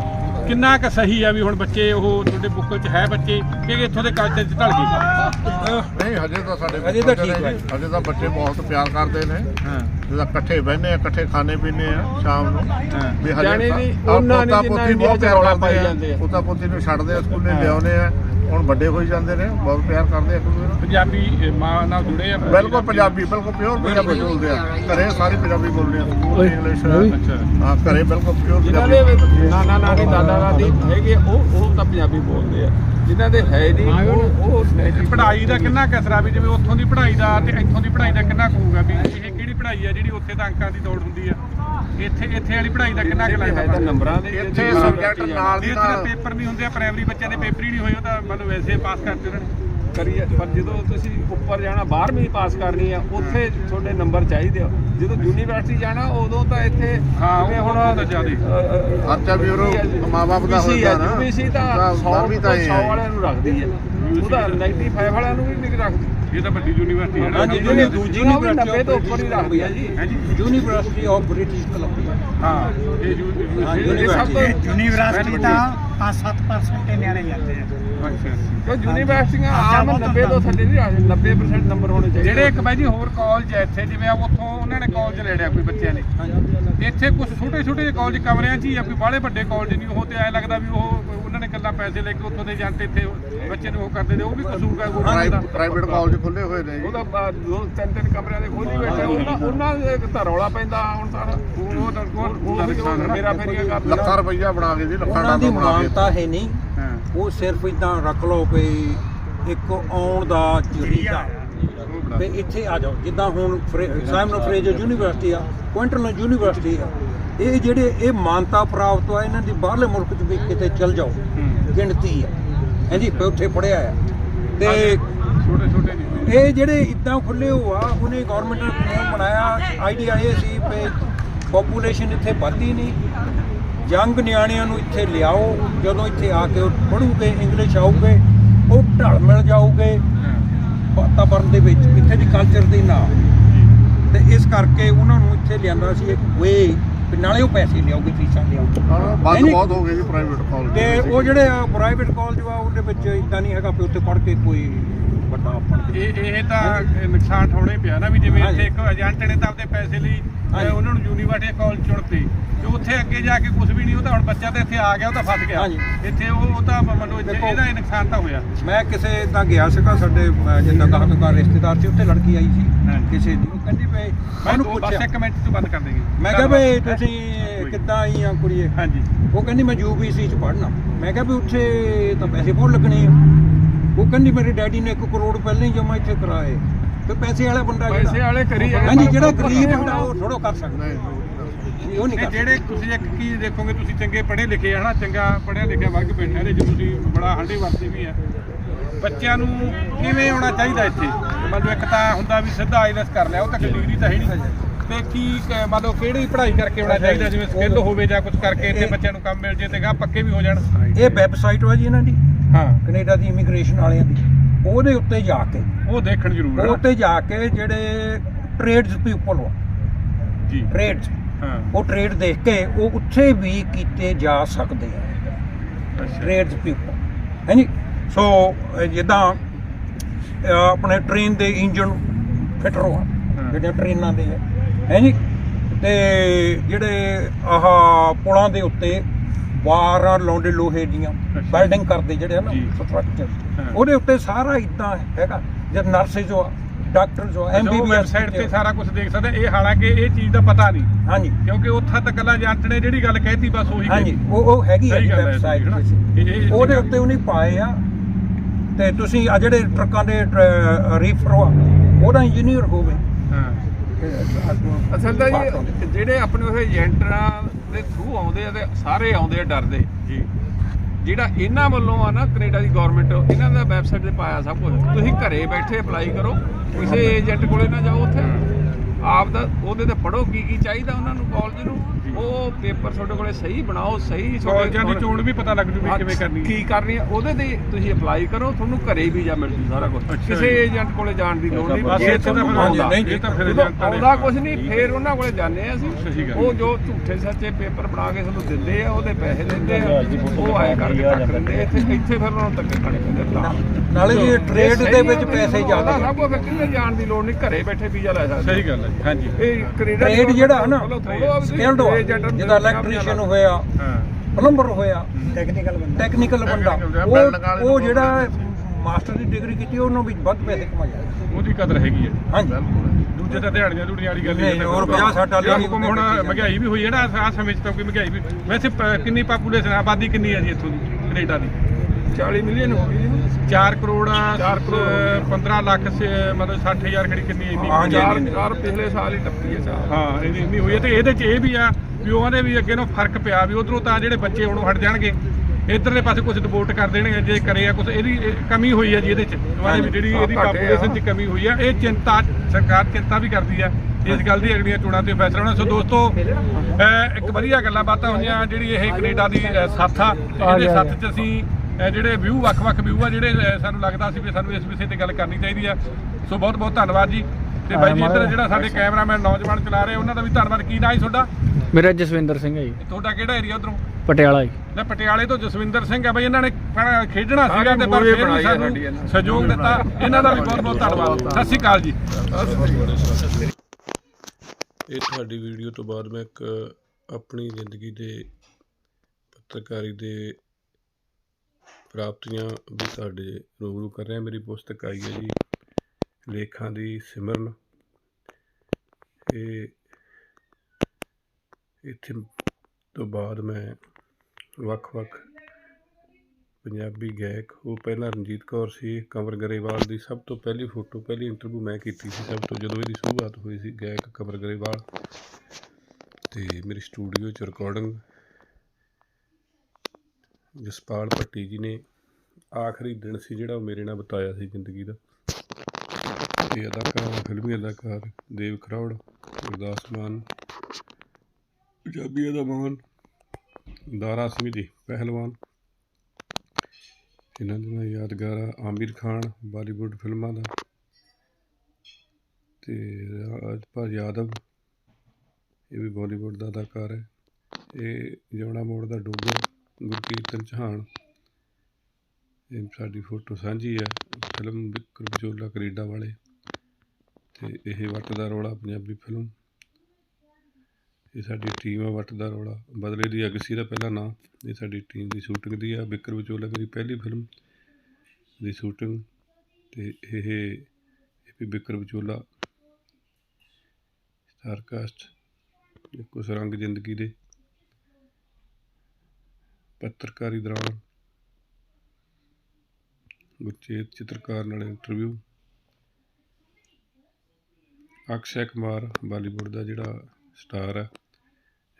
ਕਿੰਨਾ ਕੁ ਸਹੀ ਆ ਵੀ ਹੁਣ ਬੱਚੇ ਉਹ ਤੁਹਾਡੇ ਬੁੱਕ 'ਚ ਹੈ ਬੱਚੇ ਕਿ ਇੱਥੋਂ ਦੇ ਕਲਚਰ 'ਚ ਢਲ ਗਏ
ਨਹੀਂ ਹਜੇ ਤਾਂ ਸਾਡੇ
ਹਜੇ ਤਾਂ
ਬੱਚੇ
ਠੀਕ ਹੈ।
ਹਜੇ ਤਾਂ ਬੱਚੇ ਬਹੁਤ ਪਿਆਰ ਕਰਦੇ ਨੇ।
ਹਾਂ।
ਜਿਹਦਾ ਇਕੱਠੇ ਬਹਿੰਦੇ ਆ ਇਕੱਠੇ ਖਾਣੇ ਪੀਣੇ ਆ ਸ਼ਾਮ ਨੂੰ।
ਹਾਂ।
ਵੀ ਹਜੇ
ਉਹਨਾਂ ਨੇ
ਪੋਤਾ
ਜਿੰਨਾ
ਬਹੁਤ
ਰੌਲਾ ਪਾਈ
ਆ।
ਜਾਂਦੇ ਆ।
ਪੋਤਾ ਪੋਤੀ ਨੂੰ ਛੱਡਦੇ ਆ ਸਕੂਲੇ ਲਿਆਉਂਦੇ ਆ। ਹੁਣ ਵੱਡੇ ਹੋਈ ਜਾਂਦੇ ਨੇ ਬਹੁਤ ਪਿਆਰ ਕਰਦੇ ਆ ਇੱਕ ਦੂਜੇ ਨੂੰ
ਪੰਜਾਬੀ ਮਾਂ ਨਾਲ ਜੁੜੇ ਆ?
ਬਿਲਕੁਲ ਪੰਜਾਬੀ ਬਿਲਕੁਲ ਪਿਓਰ ਪੰਜਾਬੀ ਬੋਲਦੇ ਆ। ਘਰੇ ਸਾਰੀ ਪੰਜਾਬੀ ਬੋਲਦੇ ਆ। ਸਕੂਲ ਇੰਗਲਿਸ਼
ਅੱਛਾ
ਹਾਂ ਘਰੇ ਬਿਲਕੁਲ ਪਿਓਰ
ਜਿਨ੍ਹਾਂ ਦੇ
ਪੰਜਾਬੀ
ਨਾਨਾ ਨਾਨੀ ਦਾਦਾ ਦਾਦੀ ਹੈਗੇ ਉਹ ਉਹ ਤਾਂ ਪੰਜਾਬੀ ਬੋਲਦੇ ਆ। ਜਿਨ੍ਹਾਂ ਦੇ ਹੈ ਨਹੀਂ ਉਹ ਉਹ ਨਹੀਂ।
ਪੜ੍ਹਾਈ ਦਾ ਕਿੰਨਾ ਕਸਰਾ ਵੀ ਜਿਵੇਂ ਉੱਥੋਂ ਦੀ ਪੜ੍ਹਾਈ ਦਾ ਤੇ ਇੱਥੋਂ ਦੀ ਪੜ੍ਹਾਈ ਦਾ ਕਿੰਨਾ ਕੁ ਹੋਊਗਾ ਵੀ ਇਹ ਪੜ੍ਹਾਈ ਆ ਜਿਹੜੀ ਉੱਥੇ ਤਾਂ ਅੰਕਾਂ ਦੀ ਦੌੜ ਹੁੰਦੀ ਆ। ਇੱਥੇ ਇੱਥੇ ਵਾਲੀ ਪੜ੍ਹਾਈ ਦਾ ਕਿੰਨਾ ਕੁ
ਹੈ ਤਾਂ
ਲੱਗਦਾ
ਨੰਬਰਾਂ ਦੇ
ਇੱਥੇ ਸਬਜੈਕਟ ਨਾਲ ਦੀ ਨਾਲ
ਪੇਪਰ ਨਹੀਂ ਹੁੰਦੇ ਆ ਪ੍ਰਾਇਮਰੀ ਬੱਚਿਆਂ ਦੇ ਪੇਪਰ ਹੀ ਨਹੀਂ ਹੋਏ ਉਹ ਤਾਂ ਮਤਲਬ ਵੈਸੇ ਪਾਸ ਕਰਦੇ ਉਹਨਾਂ ਨੇ।
ਕਰੀਏ ਪਰ ਜਦੋਂ ਤੁਸੀਂ ਉੱਪਰ ਜਾਣਾ 12ਵੀਂ ਪਾਸ ਕਰਨੀ ਆ ਉੱਥੇ ਤੁਹਾਡੇ ਨੰਬਰ ਚਾਹੀਦੇ ਆ। ਜਦੋਂ ਯੂਨੀਵਰਸਿਟੀ ਜਾਣਾ ਉਦੋਂ ਤਾਂ ਇੱਥੇ
ਹਾਂ, ਉਹ ਤਾਂ ਜ਼ਿਆਦੇ।
ਖਰਚਾ ਉਹ ਮਾਂ-ਬਾਪ ਦਾ ਹੁੰਦਾ ਨਾ।
ਯੂਨੀਵਰਸਿਟੀ ਤਾਂ
ਉਹਦਾ
100
ਵੀ ਤਾਂ ਇਹ
100
ਹੈ।
ਵਾਲਿਆਂ ਨੂੰ ਰੱਖਦੀ ਹੈ ਉਹਦਾ 95 ਵਾਲਿਆਂ ਨੂੰ ਵੀ ਨਹੀਂ ਰੱਖਦੀ।
ਇਹ ਤਾਂ ਵੱਡੀ ਯੂਨੀਵਰਸਿਟੀ ਹੈ ਨਾ।
ਹਾਂਜੀ,
ਜਿਹੜੀ ਦੂਜੀ ਵੀ 90 ਤੋਂ ਉੱਪਰ ਹੀ ਰੱਖਦੀ ਆ ਜੀ।
ਹੈ ਜੀ
ਯੂਨੀਵਰਸਿਟੀ ਆਫ ਬ੍ਰਿਟਿਸ਼ ਕੋਲੰਬੀਆ
ਹਾਂ ਇਹ
ਸਭ ਤੋਂ
ਯੂਨੀਵਰਸਿਟੀ ਤਾਂ 5-7% ਹੀ ਨਿਆਣੇ ਜਾਂਦੇ ਆ।
ਅੱਛਾ
ਯੂਨੀਵਰਸਿਟੀਆਂ ਆਮ 90 ਤੋਂ ਥੱਲੇ ਨਹੀਂ ਰੱਖਦੇ 90% ਨੰਬਰ ਹੋਣੇ ਚਾਹੀਦੇ।
ਜਿਹੜੇ ਇੱਕ ਬਾਈ ਜੀ ਹੋਰ ਕਾਲਜ ਹੈ ਇੱਥੇ ਜਿਵੇਂ ਆ ਉੱਥੋਂ ਉਹਨਾਂ ਨੇ ਕਾਲਜ ਲੈੜਿਆ ਕੋਈ ਬੱਚਿਆਂ ਨੇ। ਇੱਥੇ ਕੁਝ ਛੋਟੇ ਛੋਟੇ ਜਿਹੇ ਕਾਲਜ ਕਮਰਿਆਂ 'ਚ ਹੀ ਆ ਕੋਈ ਬਾਹਲੇ ਵੱਡੇ ਕਾਲਜ ਨਹੀਂ ਉਹ ਤੇ ਐ ਲੱਗਦਾ ਵੀ ਉਹ ਉਹਨਾਂ ਨੇ ਕੱਲਾ ਪੈਸੇ ਲੈ ਕੇ ਉੱਥੋਂ ਦੇ ਜਾਂਦੇ ਇੱਥੇ ਬੱਚੇ ਨੂੰ ਉਹ ਕਰਦੇ ਨੇ ਉਹ ਵੀ ਕਸੂਰ ਦਾ ਕੋਈ ਦਾ
ਪ੍ਰਾਈਵੇਟ ਕਾਲਜ ਖੁੱਲੇ ਹੋਏ ਨੇ ਜੀ।
ਉਹਦਾ ਦੋ ਤਿੰਨ ਤਿੰਨ ਕਮਰਿਆਂ ਦੇ ਖੋਲੀ ਬੈਠੇ ਉਹਨਾਂ ਉਹਨਾਂ ਦੇ ਇੱਕ ਤਾਂ ਰੌਲਾ ਪੈਂਦਾ ਹੁਣ ਸਾਰਾ
ਉਹ
ਮੇਰਾ ਫੇਰੀਆਂ ਕਰਦੇ
ਲੱਖਾਂ ਰੁਪਈਆ ਬਣਾ ਕੇ ਜੀ ਲੱਖਾਂ
ਦੀ
ਬਣਾ ਕੇ।
ਮਾਨਤਾ ਹੈ ਨਹੀਂ।
ਹਾਂ।
ਉਹ ਸਿਰਫ ਇਦਾਂ ਰੱਖ ਲਓ ਕਿ ਇੱਕ ਆਉਣ ਦਾ ਤਰੀਕਾ ਵੀ ਇੱਥੇ ਆ ਜਾਓ। ਜਿੱਦਾਂ ਹੁਣ ਸਾਇਮਨ ਫਰੇਜਰ ਯੂਨੀਵਰਸਿਟੀ ਆ ਕੁਇੰਟਲ ਯੂਨੀਵਰਸਿਟੀ ਆ ਇਹ ਜਿਹੜੇ ਇਹ ਮਾਨਤਾ ਪ੍ਰਾਪਤ ਆ ਇਹਨਾਂ ਦੀ ਬਾਹਰਲੇ ਮੁਲਕ 'ਚ ਵੀ ਕਿਤੇ ਚਲ ਜਾਓ। ਗਿਣਤੀ ਆ। ਹਾਂਜੀ ਉੱਥੇ ਪੜਿਆ ਆ। ਤੇ
ਛੋਟੇ ਛੋਟੇ
ਇਹ ਜਿਹੜੇ ਇਦਾਂ ਖੁੱਲੇ ਹੋ ਆ ਉਹਨੇ ਗਵਰਨਮੈਂਟ ਨੇ ਬਣਾਇਆ ਆਈਡੀਆ ਇਹ ਸੀ ਕਿ ਪੋਪੂਲੇਸ਼ਨ ਇੱਥੇ ਵੱਧਦੀ ਨਹੀਂ। ਯੰਗ ਨਿਆਣਿਆਂ ਨੂੰ ਇੱਥੇ ਲਿਆਓ ਜਦੋਂ ਇੱਥੇ ਆ ਕੇ ਉਹ ਪੜ੍ਹੂਗੇ ਇੰਗਲਿਸ਼ ਆਊਗੇ ਉਹ ਢਲ ਮਿਲ ਜਾਊਗੇ ਵਾਤਾਵਰਨ ਦੇ ਵਿੱਚ ਇੱਥੇ ਦੀ ਕਲਚਰ ਦੇ ਨਾਲ ਤੇ ਇਸ ਕਰਕੇ ਉਹਨਾਂ ਨੂੰ ਇੱਥੇ ਲਿਆਂਦਾ ਸੀ ਇੱਕ ਵੇ ਨਾਲੇ ਉਹ ਪੈਸੇ ਲਿਆਓਗੇ ਫੀਸਾਂ ਲਿਆਓਗੇ
ਹਾਂ ਬੰਦ ਬਹੁਤ ਹੋ ਗਏ ਜੀ ਪ੍ਰਾਈਵੇਟ ਕਾਲਜ
ਤੇ ਉਹ ਜਿਹੜੇ ਪ੍ਰਾਈਵੇਟ ਕਾਲਜ ਵਾ ਉਹਦੇ ਵਿੱਚ ਇਦਾਂ ਨਹੀਂ ਹੈਗਾ ਵੀ ਉੱਥੇ ਪੜ੍ਹ ਕੇ ਕੋਈ ਵੱਡਾ ਪੜ੍ਹ ਕੇ।
ਇਹ ਇਹ ਤਾਂ ਨੁਕਸਾਨ ਹੋਣੇ ਪਿਆ ਨਾ ਵੀ ਜਿਵੇਂ
ਹਾਂਜੀ।
ਇੱਥੇ ਇੱਕ ਏਜੰਟ ਨੇ ਤਾਂ ਆਪਦੇ ਪੈਸੇ ਲਈ ਅਹ,
ਹਾਂਜੀ।
ਉਹਨਾਂ ਨੂੰ ਯੂਨੀਵਰਸਿਟੀ ਕਾਲਜ ਚੁਣਤੇ। ਤੇ ਉੱਥੇ ਅੱਗੇ ਜਾ ਕੇ ਕੁਝ ਵੀ ਨਹੀਂ ਉਹ ਤਾਂ ਹੁਣ ਬੱਚਾ ਤਾਂ ਇੱਥੇ ਆ ਗਿਆ ਉਹ ਤਾਂ ਫਸ ਗਿਆ।
ਹਾਂਜੀ।
ਇੱਥੇ ਉਹ ਉਹ ਤਾਂ ਮੰਨੋ ਇੱਥੇ
ਦੇਖੋ-
ਇਹਦਾ ਇਹ ਨੁਕਸਾਨ ਤਾਂ ਹੋਇਆ।
ਮੈਂ ਕਿਸੇ ਦਾ ਗਿਆ ਸੀਗਾ ਸਾਡੇ ਅਹ, ਜਿੱਦਾਂ ਗਾਹਕ ਦਾ ਰਿਸ਼ਤੇਦਾਰ ਸੀ ਉੱਥੇ ਲੜਕੀ ਆਈ ਸੀ। ਕਿਸੇ ਦੀ। ਕਹਿੰਦੀ
ਮੈਂ
ਉਹਨੂੰ
ਦੋ- ਬਸ
ਪੁੱਛਿਆ
ਇੱਕ ਮਿੰਟ ਚ ਬੰਦ ਕਰ ਦੇਂਗੇ।
ਮੈਂ ਕਿਹਾ ਵੀ ਤੁਸੀਂ ਕਿੱਦਾਂ ਆਈ ਆ ਕੁੜੀਏ?
ਹਾਂਜੀ।
ਉਹ ਕਹਿੰਦੀ ਮੈਂ ਯੂਬੀਸੀ ਚ ਪੜ੍ਹਨਾ। ਮੈਂ ਕਿਹਾ ਵੀ ਉੱਥੇ ਤਾਂ ਪੈਸੇ ਬਹੁਤ ਲੱਗਣੇ ਆ। ਉਹ ਕਹਿੰਦੀ ਮੇਰੇ ਡੈਡੀ ਨੇ 1 ਕਰੋੜ ਪਹਿਲਾਂ ਹੀ ਜਮਾ ਇੱਥੇ ਕਰਾਏ। ਤੇ ਪੈਸੇ ਵਾਲਾ ਬੰਦਾ ਜਿਹੜਾ-
ਪੈਸੇ ਵਾਲੇ ਕਰੀ ਜਾਣ।
ਹਾਂਜੀ ਜਿਹੜਾ ਗਰੀਬ ਹੁੰਦਾ ਉਹ ਥੋੜੋ ਕਰ ਸਕਦਾ।
ਨਹੀਂ
ਉਹ ਨਹੀਂ ਕਰ
ਜਿਹੜੇ ਤੁਸੀਂ ਇੱਕ ਕੀ ਦੇਖੋਗੇ ਤੁਸੀਂ ਚੰਗੇ ਪੜ੍ਹੇ ਲਿਖੇ ਆ ਹਨਾ ਚੰਗਾ ਪੜ੍ਹਿਆ ਲਿਖਿਆ ਵਰਗ ਬੈਠਾ ਇਹਦੇ ਚ ਤੁਸੀਂ ਬੜਾ ਹੰਡੇ ਵਰਤੇ ਵੀ ਆ। ਬੱਚਿਆਂ ਨੂੰ ਕਿਵੇਂ ਆਉਣਾ ਚਾਹੀਦਾ ਇੱਥੇ? ਮਤਲਬ ਇੱਕ ਤਾਂ ਹੁੰਦਾ ਵੀ ਸਿੱਧਾ ਆਈਲੈਸ ਕਰ ਲਿਆ ਉਹ ਤਾਂ ਡਿਗਰੀ ਤਾਂ ਹੈ ਨਹੀਂ। ਤੇ ਕੀ ਕ- ਮਤਲਬ ਕਿਹੜੀ ਪੜ੍ਹਾਈ ਕਰਕੇ ਆਉਣਾ ਚਾਹੀਦਾ ਜਿਵੇਂ ਸਕਿੱਲ ਹੋਵੇ ਜਾਂ ਕੁਝ ਕਰਕੇ ਇੱਥੇ ਬੱਚਿਆਂ ਨੂੰ ਕੰਮ ਮਿਲ ਜੇ ਤੇ ਗਾ ਪੱਕੇ ਵੀ ਹੋ ਜਾਣ।
ਇਹ ਵੈਬਸਾਈਟ ਵਾ ਜੀ ਇਹਨਾਂ ਦੀ।
ਹਾਂ।
ਕੈਨੇਡਾ ਦੀ ਇਮੀਗ੍ਰੇਸ਼ਨ ਵਾਲਿਆਂ ਦੀ। ਉਹਦੇ ਉੱਤੇ ਜਾ ਕੇ।
ਉਹ ਦੇਖਣ ਜ਼ਰੂਰ
ਉਹ
ਹੈ
ਉੱਤੇ ਜਾ ਕੇ ਜਿਹੜੇ ਟ੍ਰੇਡਸ ਪੀਪਲ ਵਾ
ਜੀ।
ਟ੍ਰੇਡਸ
ਹਾਂ।
ਉਹ ਟ੍ਰੇਡ ਦੇਖ ਕੇ ਉਹ ਉੱਥੇ ਵੀ ਕੀਤੇ ਜਾ ਸਕਦੇ ਆ। ਟ੍ਰੇਡਸ ਪੀਪਲ ਹੈ ਨੀ ਸੋ ਜਿੱਦਾਂ ਆਪਣੇ ਟ੍ਰੇਨ ਦੇ ਇੰਜਨ ਫਿਟਰ ਆ
ਹਾਂ।
ਜਿਹੜੇ ਟ੍ਰੇਨਾਂ ਦੇ ਹੈ ਹੈ ਨੀ ਤੇ ਜਿਹੜੇ ਆਹ ਪੁਲਾਂ ਦੇ ਉੱਤੇ ਵਾਰਾਂ ਲਾਉਂਦੇ ਲੋਹੇ ਦੀਆਂ। ਬਿਲਡਿੰਗ ਕਰਦੇ ਜਿਹੜੇ ਨਾ
ਜੀ।
ਸਟਰਕਚਰ। ਉਹਦੇ ਉੱਤੇ ਸਾਰਾ ਇਦਾਂ ਹੈਗਾ ਜੇ ਨਰਸਿਸ ਆ ਡਾਕਟਰਸ ਆ
ਉਹ
ਐਮਬੀਬੀਐਸ
ਵੈਬਸਾਈਟ ਤੇ ਸਾਰਾ ਕੁਝ ਦੇਖ ਸਕਦੇ ਇਹ ਹਾਲਾਂਕਿ ਇਹ ਚੀਜ਼ ਦਾ ਪਤਾ ਨਹੀਂ।
ਹਾਂਜੀ।
ਕਿਉਂਕਿ ਉੱਥੇ ਤਾਂ ਕੱਲਾ ਏਜੰਟ ਨੇ ਜਿਹੜੀ ਗੱਲ ਕਹਿਤੀ ਬਸ ਉਹੀ
ਹਾਂਜੀ। ਉਹ ਉਹ ਹੈਗੀ ਹੈ ਵੈਬਸਾਈਟ ਉਹਦੇ ਉੱਤੇ ਉਹਨੇ ਪਾਏ ਆ। ਤੇ ਤੁਸੀਂ ਆ ਜਿਹੜੇ ਟਰੱਕਾਂ ਦੇ ਰੀਫਰ ਉਹਦਾ ਇੰਜੀਨੀਅਰ ਹੋਵੇ।
ਹਾਂ।
ਅਸਲ ਤਾਂ ਜੀ ਜਿਹੜੇ ਆਪਣੇ ਉਹ ਏਜੰਟਾਂ ਦੇ ਥਰੂ ਆਉਂਦੇ ਆ ਤੇ ਸਾਰੇ ਆਉਂਦੇ ਆ ਡਰਦੇ।
ਜੀ।
ਜਿਹੜਾ ਇਹਨਾਂ ਵੱਲੋਂ ਆ ਨਾ ਕੈਨੇਡਾ ਦੀ ਗਵਰਨਮੈਂਟ ਇਹਨਾਂ ਦਾ ਵੈਬਸਾਈਟ ਤੇ ਪਾਇਆ ਸਭ ਕੁਝ ਤੁਸੀਂ ਘਰੇ ਬੈਠੇ ਅਪਲਾਈ ਕਰੋ ਕਿਸੇ ਏਜੰਟ ਕੋਲੇ ਨਾ ਜਾਓ ਉੱਥੇ। ਆਪ ਦਾ ਉਹਦੇ ਤੇ ਪੜੋ ਕੀ ਕੀ ਚਾਹੀਦਾ ਉਹਨਾਂ ਨੂੰ ਕਾਲਜ ਨੂੰ। ਉਹ ਪੇਪਰ ਤੁਹਾਡੇ ਕੋਲੇ ਸਹੀ ਬਣਾਓ ਸਹੀ
ਕਾਲਜਾਂ ਦੀ ਚੋਣ ਵੀ ਪਤਾ ਲੱਗ ਜੂ ਵੀ ਕਿਵੇਂ ਕਰਨੀ ਹੈ।
ਕੀ ਕਰਨੀ ਹੈ ਉਹਦੇ ਤੇ ਤੁਸੀਂ ਅਪਲਾਈ ਕਰੋ ਤੁਹਾਨੂੰ ਘਰੇ ਵੀਜ਼ਾ ਮਿਲ ਜੂ ਸਾਰਾ ਕੁਝ ਕਿਸੇ
ਜੀ।
ਏਜੰਟ ਕੋਲੇ ਜਾਣ ਦੀ ਲੋੜ ਨਹੀਂ
ਬਸ
ਜੇ
ਇੱਥੇ ਤਾਂ ਫਿਰ
ਨਹੀਂ,
ਇਹ ਤਾਂ ਫਿਰ
ਆਉਂਦਾ ਕੁਝ ਨਹੀਂ ਫੇਰ ਉਹਨਾਂ ਕੋਲੇ ਜਾਂਦੇ ਆ ਅਸੀਂ। ਉਹ ਜੋ ਝੂਠੇ ਸੱਚੇ ਪੇਪਰ ਬਣਾ ਕੇ ਤੁਹਾਨੂੰ ਦਿੰਦੇ ਆ ਉਹਦੇ ਪੈਸੇ ਲੈਂਦੇ ਆ ਉਹ ਆਏ ਕਰਕੇ ਟੱਕ ਦਿੰਦੇ ਆ। ਇੱਥੇ ਇੱਥੇ ਫਿਰ ਉਹਨਾਂ ਨੂੰ ਧੱਕੇ ਖਾਣੇ ਪੈਂਦੇ ਤਾਂ।
ਨਾਲੇ ਜੀ ਟ੍ਰੇਡ ਦੇ ਵਿੱਚ ਪੈਸੇ ਜ਼ਿਆਦਾ
ਸਭ
ਆ।
ਕੋ ਫਿਰ ਕਿੰਨੇ ਜਾਣ ਦੀ ਲੋੜ ਨਹੀਂ ਘਰੇ ਬੈਠੇ ਵੀਜ਼ਾ ਲੈ ਸਕਦੇ
ਸਹੀ ਗੱਲ ਹੈ ਜੀ ਹਾਂਜੀ।
ਇਹ ਕੈਨੇਡਾ
ਟ੍ਰੇਡ ਜਿਹੜਾ ਹੈ ਨਾ
ਸਕਿਲਡ
ਜਿਹਦਾ ਇਲੈਕਟ੍ਰੀਸ਼ੀਅਨ ਹੋਇਆ
ਹਾਂ।
ਪਲੰਬਰ ਹੋਇਆ
ਟੈਕਨੀਕਲ ਬੰਦਾ।
ਟੈਕਨੀਕਲ ਬੰਦਾ।
ਬਿਲਡਿੰਗ
ਉਹ ਜਿਹੜਾ ਮਾਸਟਰ ਦੀ ਡਿਗਰੀ ਕੀਤੀ ਉਹਨੂੰ ਵੀ ਵੱਧ ਪੈਸੇ ਕਮਾ ਜਾਂਦਾ
ਉਹਦੀ ਕਦਰ ਹੈਗੀ ਹੈ।
ਹਾਂਜੀ।
ਦੂਜੇ ਤਾਂ ਦਿਹਾੜੀਆਂ ਦੂੜੀਆਂ ਵਾਲੀ ਗੱਲ
ਨਹੀਂ, ਹੋਰ 50 60 ਵਾਲੀ
ਹੁਕਮ ਹੁਣ ਮਹਿੰਗਾਈ ਵੀ ਹੋਈ ਹੈ ਨਾ ਆ ਸਮੇਂ 'ਚ ਤਾਂ ਕੋਈ ਮਹਿੰਗਾਈ ਵੀ ਵੈਸੇ ਕਿੰਨੀ ਪਾਪੂਲੇਸ਼ਨ ਆਬਾਦੀ ਕਿੰਨੀ ਹੈ ਜੀ ਇੱਥੋਂ ਦੀ ਕੈਨੇਡਾ ਦੀ?
40 ਮਿਲੀਅਨ ਹੋ ਗਈ
4 ਕਰੋੜ
ਚਾਰ ਕਰੋੜ।
15 ਲੱਖ ਸੇ ਮਤਲਬ 60000 ਖੜੀ ਕਿੰਨੀ ਇੰਨੀ
ਹਾਂ
ਪਿਛਲੇ ਸਾਲ ਹੀ ਟੱਪੀ ਹੈ ਚਾਰ।
ਹਾਂ ਇਹਦੀ ਇੰਨੀ ਹੋਈ ਹੈ ਤੇ ਇਹਦੇ 'ਚ ਇਹ ਵੀ ਆ ਵੀ ਉਹਨਾਂ ਦੇ ਵੀ ਅੱਗੇ ਨੂੰ ਫ਼ਰਕ ਪਿਆ ਵੀ ਉਧਰੋਂ ਤਾਂ ਜਿਹੜੇ ਬੱਚੇ ਹੁਣ ਹਟ ਜਾਣਗੇ ਇਧਰਲੇ ਪਾਸੇ ਕੁਝ ਡਿਵੋਟ ਕਰ ਦੇਣਗੇ ਜੇ ਕਰੇ ਆ ਕੁਝ ਇਹਦੀ ਇਹ ਕਮੀ ਹੋਈ ਹੈ ਜੀ ਇਹਦੇ 'ਚ। ਜਿਹੜੀ ਇਹਦੀ
ਹਾਂ, ਹੈ।
ਪਾਪੂਲੇਸ਼ਨ 'ਚ ਕਮੀ ਹੋਈ ਆ ਇਹ ਚਿੰਤਾ ਸਰਕਾਰ ਚਿੰਤਾ ਵੀ ਕਰਦੀ ਆ ਇਸ ਗੱਲ ਦੀ ਅਗਲੀਆਂ ਚੋਣਾਂ ਤੇ ਫੈਸਲਾ ਹੋਣਾ। ਸੋ ਦੋਸਤੋ ਇੱਕ ਵਧੀਆ ਗੱਲਾਂ ਬਾਤਾਂ ਹੋਈਆਂ ਜਿਹੜੀ ਇਹ ਕੈਨੇਡਾ ਦੀ ਸੱਥ ਇਹਦੇ ਸੱਥ 'ਚ ਅਸੀਂ ਜਿਹੜੇ ਵਿਊ ਵੱਖ-ਵੱਖ ਵਿਊ ਆ ਜਿਹੜੇ ਸਾਨੂੰ ਲੱਗਦਾ ਸੀ ਵੀ ਸਾਨੂੰ ਇਸ ਵਿਸ਼ੇ ਤੇ ਗੱਲ ਕਰਨੀ ਚਾਹੀਦੀ ਆ। ਸੋ ਬਹੁਤ-ਬਹੁਤ ਧੰਨਵਾਦ ਜੀ। ਤੇ ਬਾਈ ਜੀ ਇੱਧਰ ਜਿਹੜਾ ਸਾਡੇ ਕੈਮਰਾਮੈਨ ਨੌਜਵਾਨ ਚਲਾ ਰਹੇ ਉਹਨਾਂ ਦਾ ਵੀ ਧੰਨਵਾਦ। ਕੀ ਨਾਂ ਹੈ ਤੁਹਾਡਾ?
ਮੇਰਾ ਜਸਵਿੰਦਰ ਸਿੰਘ ਹੈ ਜੀ।
ਤੁਹਾਡਾ ਕਿਹੜਾ ਏਰੀਆ ਉਧਰੋਂ?
ਪਟਿਆਲਾ ਜੀ।
ਨਾ ਪਟਿਆਲੇ ਤੋਂ ਜਸਵਿੰਦਰ ਸਿੰਘ ਆ ਬਈ ਇਹਨਾਂ ਨੇ ਖੇਡਣਾ ਸੀਗਾ ਤੇ ਪਰ ਫਿਰ ਵੀ ਸਾਨੂੰ। ਸਹਿਯੋਗ ਦਿੱਤਾ। ਇਹਨਾਂ ਦਾ ਵੀ ਬਹੁਤ ਬਹੁਤ ਧੰਨਵਾਦ। ਸਤਿ ਸ਼੍ਰੀ ਅਕਾਲ ਜੀ।
ਇਹ ਤੁਹਾਡੀ ਵੀਡੀਓ ਤੋਂ ਬਾਅਦ ਮੈਂ ਇੱਕ ਆਪਣੀ ਜ਼ਿੰਦਗੀ ਦੇ ਪੱਤਰਕਾਰੀ ਦੇ ਪ੍ਰਾਪਤੀਆਂ ਵੀ ਤੁਹਾਡੇ ਰੂਬਰੂ ਕਰ ਰਿਹਾ। ਮੇਰੀ ਪੁਸਤਕ ਆਈ ਹੈ ਜੀ, ਲੇਖਾਂ ਦੀ ਸਿਮਰਨ। ਇਹ ਇੱਥੇ ਤੋਂ ਬਾਅਦ ਮੈਂ ਵੱਖ-ਵੱਖ ਪੰਜਾਬੀ ਗਾਇਕ, ਉਹ ਪਹਿਲਾਂ ਰਣਜੀਤ ਕੌਰ ਸੀ, ਕੰਵਰ ਗਰੇਵਾਲ ਦੀ ਸਭ ਤੋਂ ਪਹਿਲੀ ਫੋਟੋ, ਪਹਿਲੀ ਇੰਟਰਵਿਊ ਮੈਂ ਕੀਤੀ ਸੀ, ਸਭ ਤੋਂ ਜਦੋਂ ਇਹਦੀ ਸ਼ੁਰੂਆਤ ਹੋਈ ਸੀ ਗਾਇਕ ਕੰਵਰ ਗਰੇਵਾਲ। ਤੇ ਮੇਰੀ ਸਟੂਡੀਓ 'ਚ ਰਿਕਾਰਡਿੰਗ ਜਸਪਾਲ ਭੱਟੀ ਜੀ ਨੇ ਆਖਰੀ ਦਿਨ ਸੀ ਜਿਹੜਾ ਉਹ ਮੇਰੇ ਨਾਲ ਬਿਤਾਇਆ ਸੀ ਜ਼ਿੰਦਗੀ ਦਾ। ਤੇ ਅਦਾਕਾਰ, ਫਿਲਮੀ ਅਦਾਕਾਰ ਦੇਵ ਖਰੌੜ, ਗੁਰਦਾਸ ਮਾਨ, ਪੰਜਾਬੀ ਦਾ ਮਾਨ ਦਾਰਾ ਸਿੰਘ ਜੀ, ਪਹਿਲਵਾਨ। ਇਹਨਾਂ ਦੀਆਂ ਯਾਦਗਾਰ ਆਮਿਰ ਖਾਨ, ਬਾਲੀਵੁੱਡ ਫਿਲਮਾਂ ਦਾ ਤੇ ਰਾਜਪਾਲ ਯਾਦਵ, ਇਹ ਵੀ ਬਾਲੀਵੁੱਡ ਦਾ ਅਦਾਕਾਰ ਹੈ। ਇਹ ਜਮਣਾ ਮੋੜ ਦਾ ਡੋਗਰ ਗੁਰਕੀਰਤਨ ਚੌਹਾਨ ਇਹ ਸਾਡੀ ਫੋਟੋ ਸਾਂਝੀ ਹੈ। ਫਿਲਮ ਵਿਕਰਮ ਵਿਚੋਲਾ ਕੈਨੇਡਾ ਵਾਲੇ। ਤੇ ਇਹ ਵੱਟ ਦਾ ਰੌਲਾ, ਪੰਜਾਬੀ ਫਿਲਮ। ਇਹ ਸਾਡੀ ਟੀਮ ਆ ਵੱਟ ਦਾ ਰੌਲਾ। ਬਦਲੇ ਦੀ ਅਗਸੀ ਦਾ ਪਹਿਲਾ ਨਾਂ। ਇਹ ਸਾਡੀ ਟੀਮ ਦੀ ਸ਼ੂਟਿੰਗ ਦੀ ਆ। ਵਿਕਰਮ ਵਿਚੋਲਾ ਮੇਰੀ ਪਹਿਲੀ ਫਿਲਮ ਦੀ ਸ਼ੂਟਿੰਗ। ਤੇ ਇਹ ਇਹ ਵੀ ਵਿਚੋਲਾ ਸਟਾਰਕਾਸਟ। ਕੁਝ ਰੰਗ ਜ਼ਿੰਦਗੀ ਦੇ। ਪੱਤਰਕਾਰੀ ਦੌਰਾਨ ਗੁਰਚੇਤ ਚਿੱਤਰਕਾਰ ਨਾਲ ਇੰਟਰਵਿਊ ਅਕਸ਼ੈ ਕੁਮਾਰ ਬਾਲੀਵੁੱਡ ਦਾ ਜਿਹੜਾ ਸਟਾਰ ਹੈ,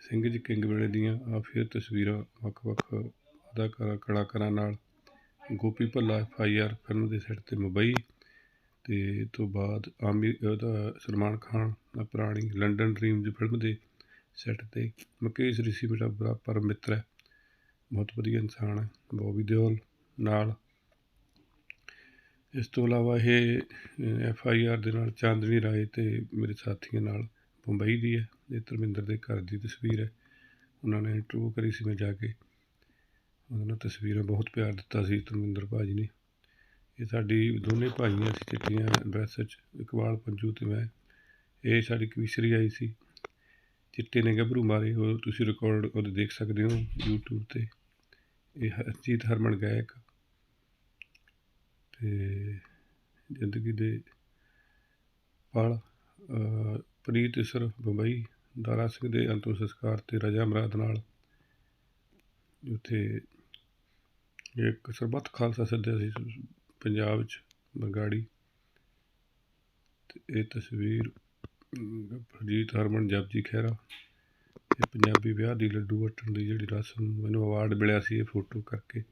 ਸਿੰਘ ਜੀ ਕਿੰਗ ਵੇਲੇ ਦੀਆਂ ਆ ਫਿਰ ਤਸਵੀਰਾਂ ਵੱਖ-ਵੱਖ ਅਦਾਕਾਰਾਂ, ਕਲਾਕਾਰਾਂ ਨਾਲ Gopi Bhalla F I R film ਦੇ ਸੈੱਟ ਤੇ ਮੁੰਬਈ ਤੇ ਤੋਂ ਬਾਅਦ ਆਮਿਰ ਉਹਦਾ ਸਲਮਾਨ ਖਾਨ ਦਾ ਪੁਰਾਣੀ ਲੰਡਨ ਡ੍ਰੀਮਜ਼ ਫਿਲਮ ਦੇ ਸੈੱਟ ਤੇ ਮੁਕੇਸ਼ ਰਿਸ਼ੀ ਮੇਰਾ ਬੜਾ ਪਰਮ ਮਿੱਤਰ ਹੈ। ਬਹੁਤ ਵਧੀਆ ਇਨਸਾਨ ਹੈ, ਬੋਬੀ ਦਿਓਲ ਨਾਲ। ਇਸ ਤੋਂ ਇਲਾਵਾ ਇਹ ਐਫ ਆਈ ਆਰ ਦੇ ਨਾਲ ਚਾਂਦਨੀ ਰਾਏ ਅਤੇ ਮੇਰੇ ਸਾਥੀਆਂ ਨਾਲ ਮੁੰਬਈ ਦੀ ਹੈ, ਇਹ ਧਰਮਿੰਦਰ ਦੇ ਘਰ ਦੀ ਤਸਵੀਰ ਹੈ। ਉਹਨਾਂ ਨੇ ਇੰਟਰਵਿਊ ਕਰੀ ਸੀ ਮੈਂ ਜਾ ਕੇ। ਉਹਨਾਂ ਨੇ ਤਸਵੀਰਾਂ ਬਹੁਤ ਪਿਆਰ ਦਿੱਤਾ ਸੀ ਧਰਮਿੰਦਰ ਭਾਜੀ ਨੇ। ਇਹ ਸਾਡੀ ਦੋਨੇ ਭਾਈਆਂ ਸੀ, ਚਿੱਟੀਆਂ ਡਰੈਸ 'ਚ ਇਕਬਾਲ ਪੰਜੂ ਅਤੇ ਮੈਂ। ਇਹ ਸਾਡੀ ਕਵੀਸ਼ਰੀ ਆਈ ਸੀ। ਚਿੱਟੇ ਨੇ ਗੱਭਰੂ ਮਾਰੇ ਉਹ ਤੁਸੀਂ ਰਿਕਾਰਡ ਉਹਦੇ ਦੇਖ ਸਕਦੇ ਹੋ YouTube ਤੇ। ਇਹ ਹਰਜੀਤ ਹਰਮਨ ਗਾਇਕ। ਤੇ ਜ਼ਿੰਦਗੀ ਦੇ ਪਲ ਪ੍ਰੀਤ ਇਸਰ ਬੰਬਈ, ਦਾਰਾ ਸਿੰਘ ਦੇ ਅੰਤਿਮ ਸੰਸਕਾਰ ਤੇ ਰਜਾ ਮਰਾਦ ਨਾਲ। ਉੱਥੇ ਇੱਕ ਸਰਬੱਤ ਖਾਲਸਾ ਸੱਦਿਆ ਸੀ ਪੰਜਾਬ 'ਚ, ਬਰਗਾੜੀ। ਤੇ ਇਹ ਤਸਵੀਰ ਅਮ, ਹਰਜੀਤ ਹਰਮਨ ਜਪਜੀ ਖਹਿਰਾ। ਇਹ ਪੰਜਾਬੀ ਵਿਆਹ ਦੀ ਲੱਡੂ ਵਟਣ ਦੀ ਜਿਹੜੀ ਰਸਮ ਮੈਨੂੰ ਅਵਾਰਡ ਮਿਲਿਆ ਸੀ ਇਹ ਫੋਟੋ ਕਰਕੇ।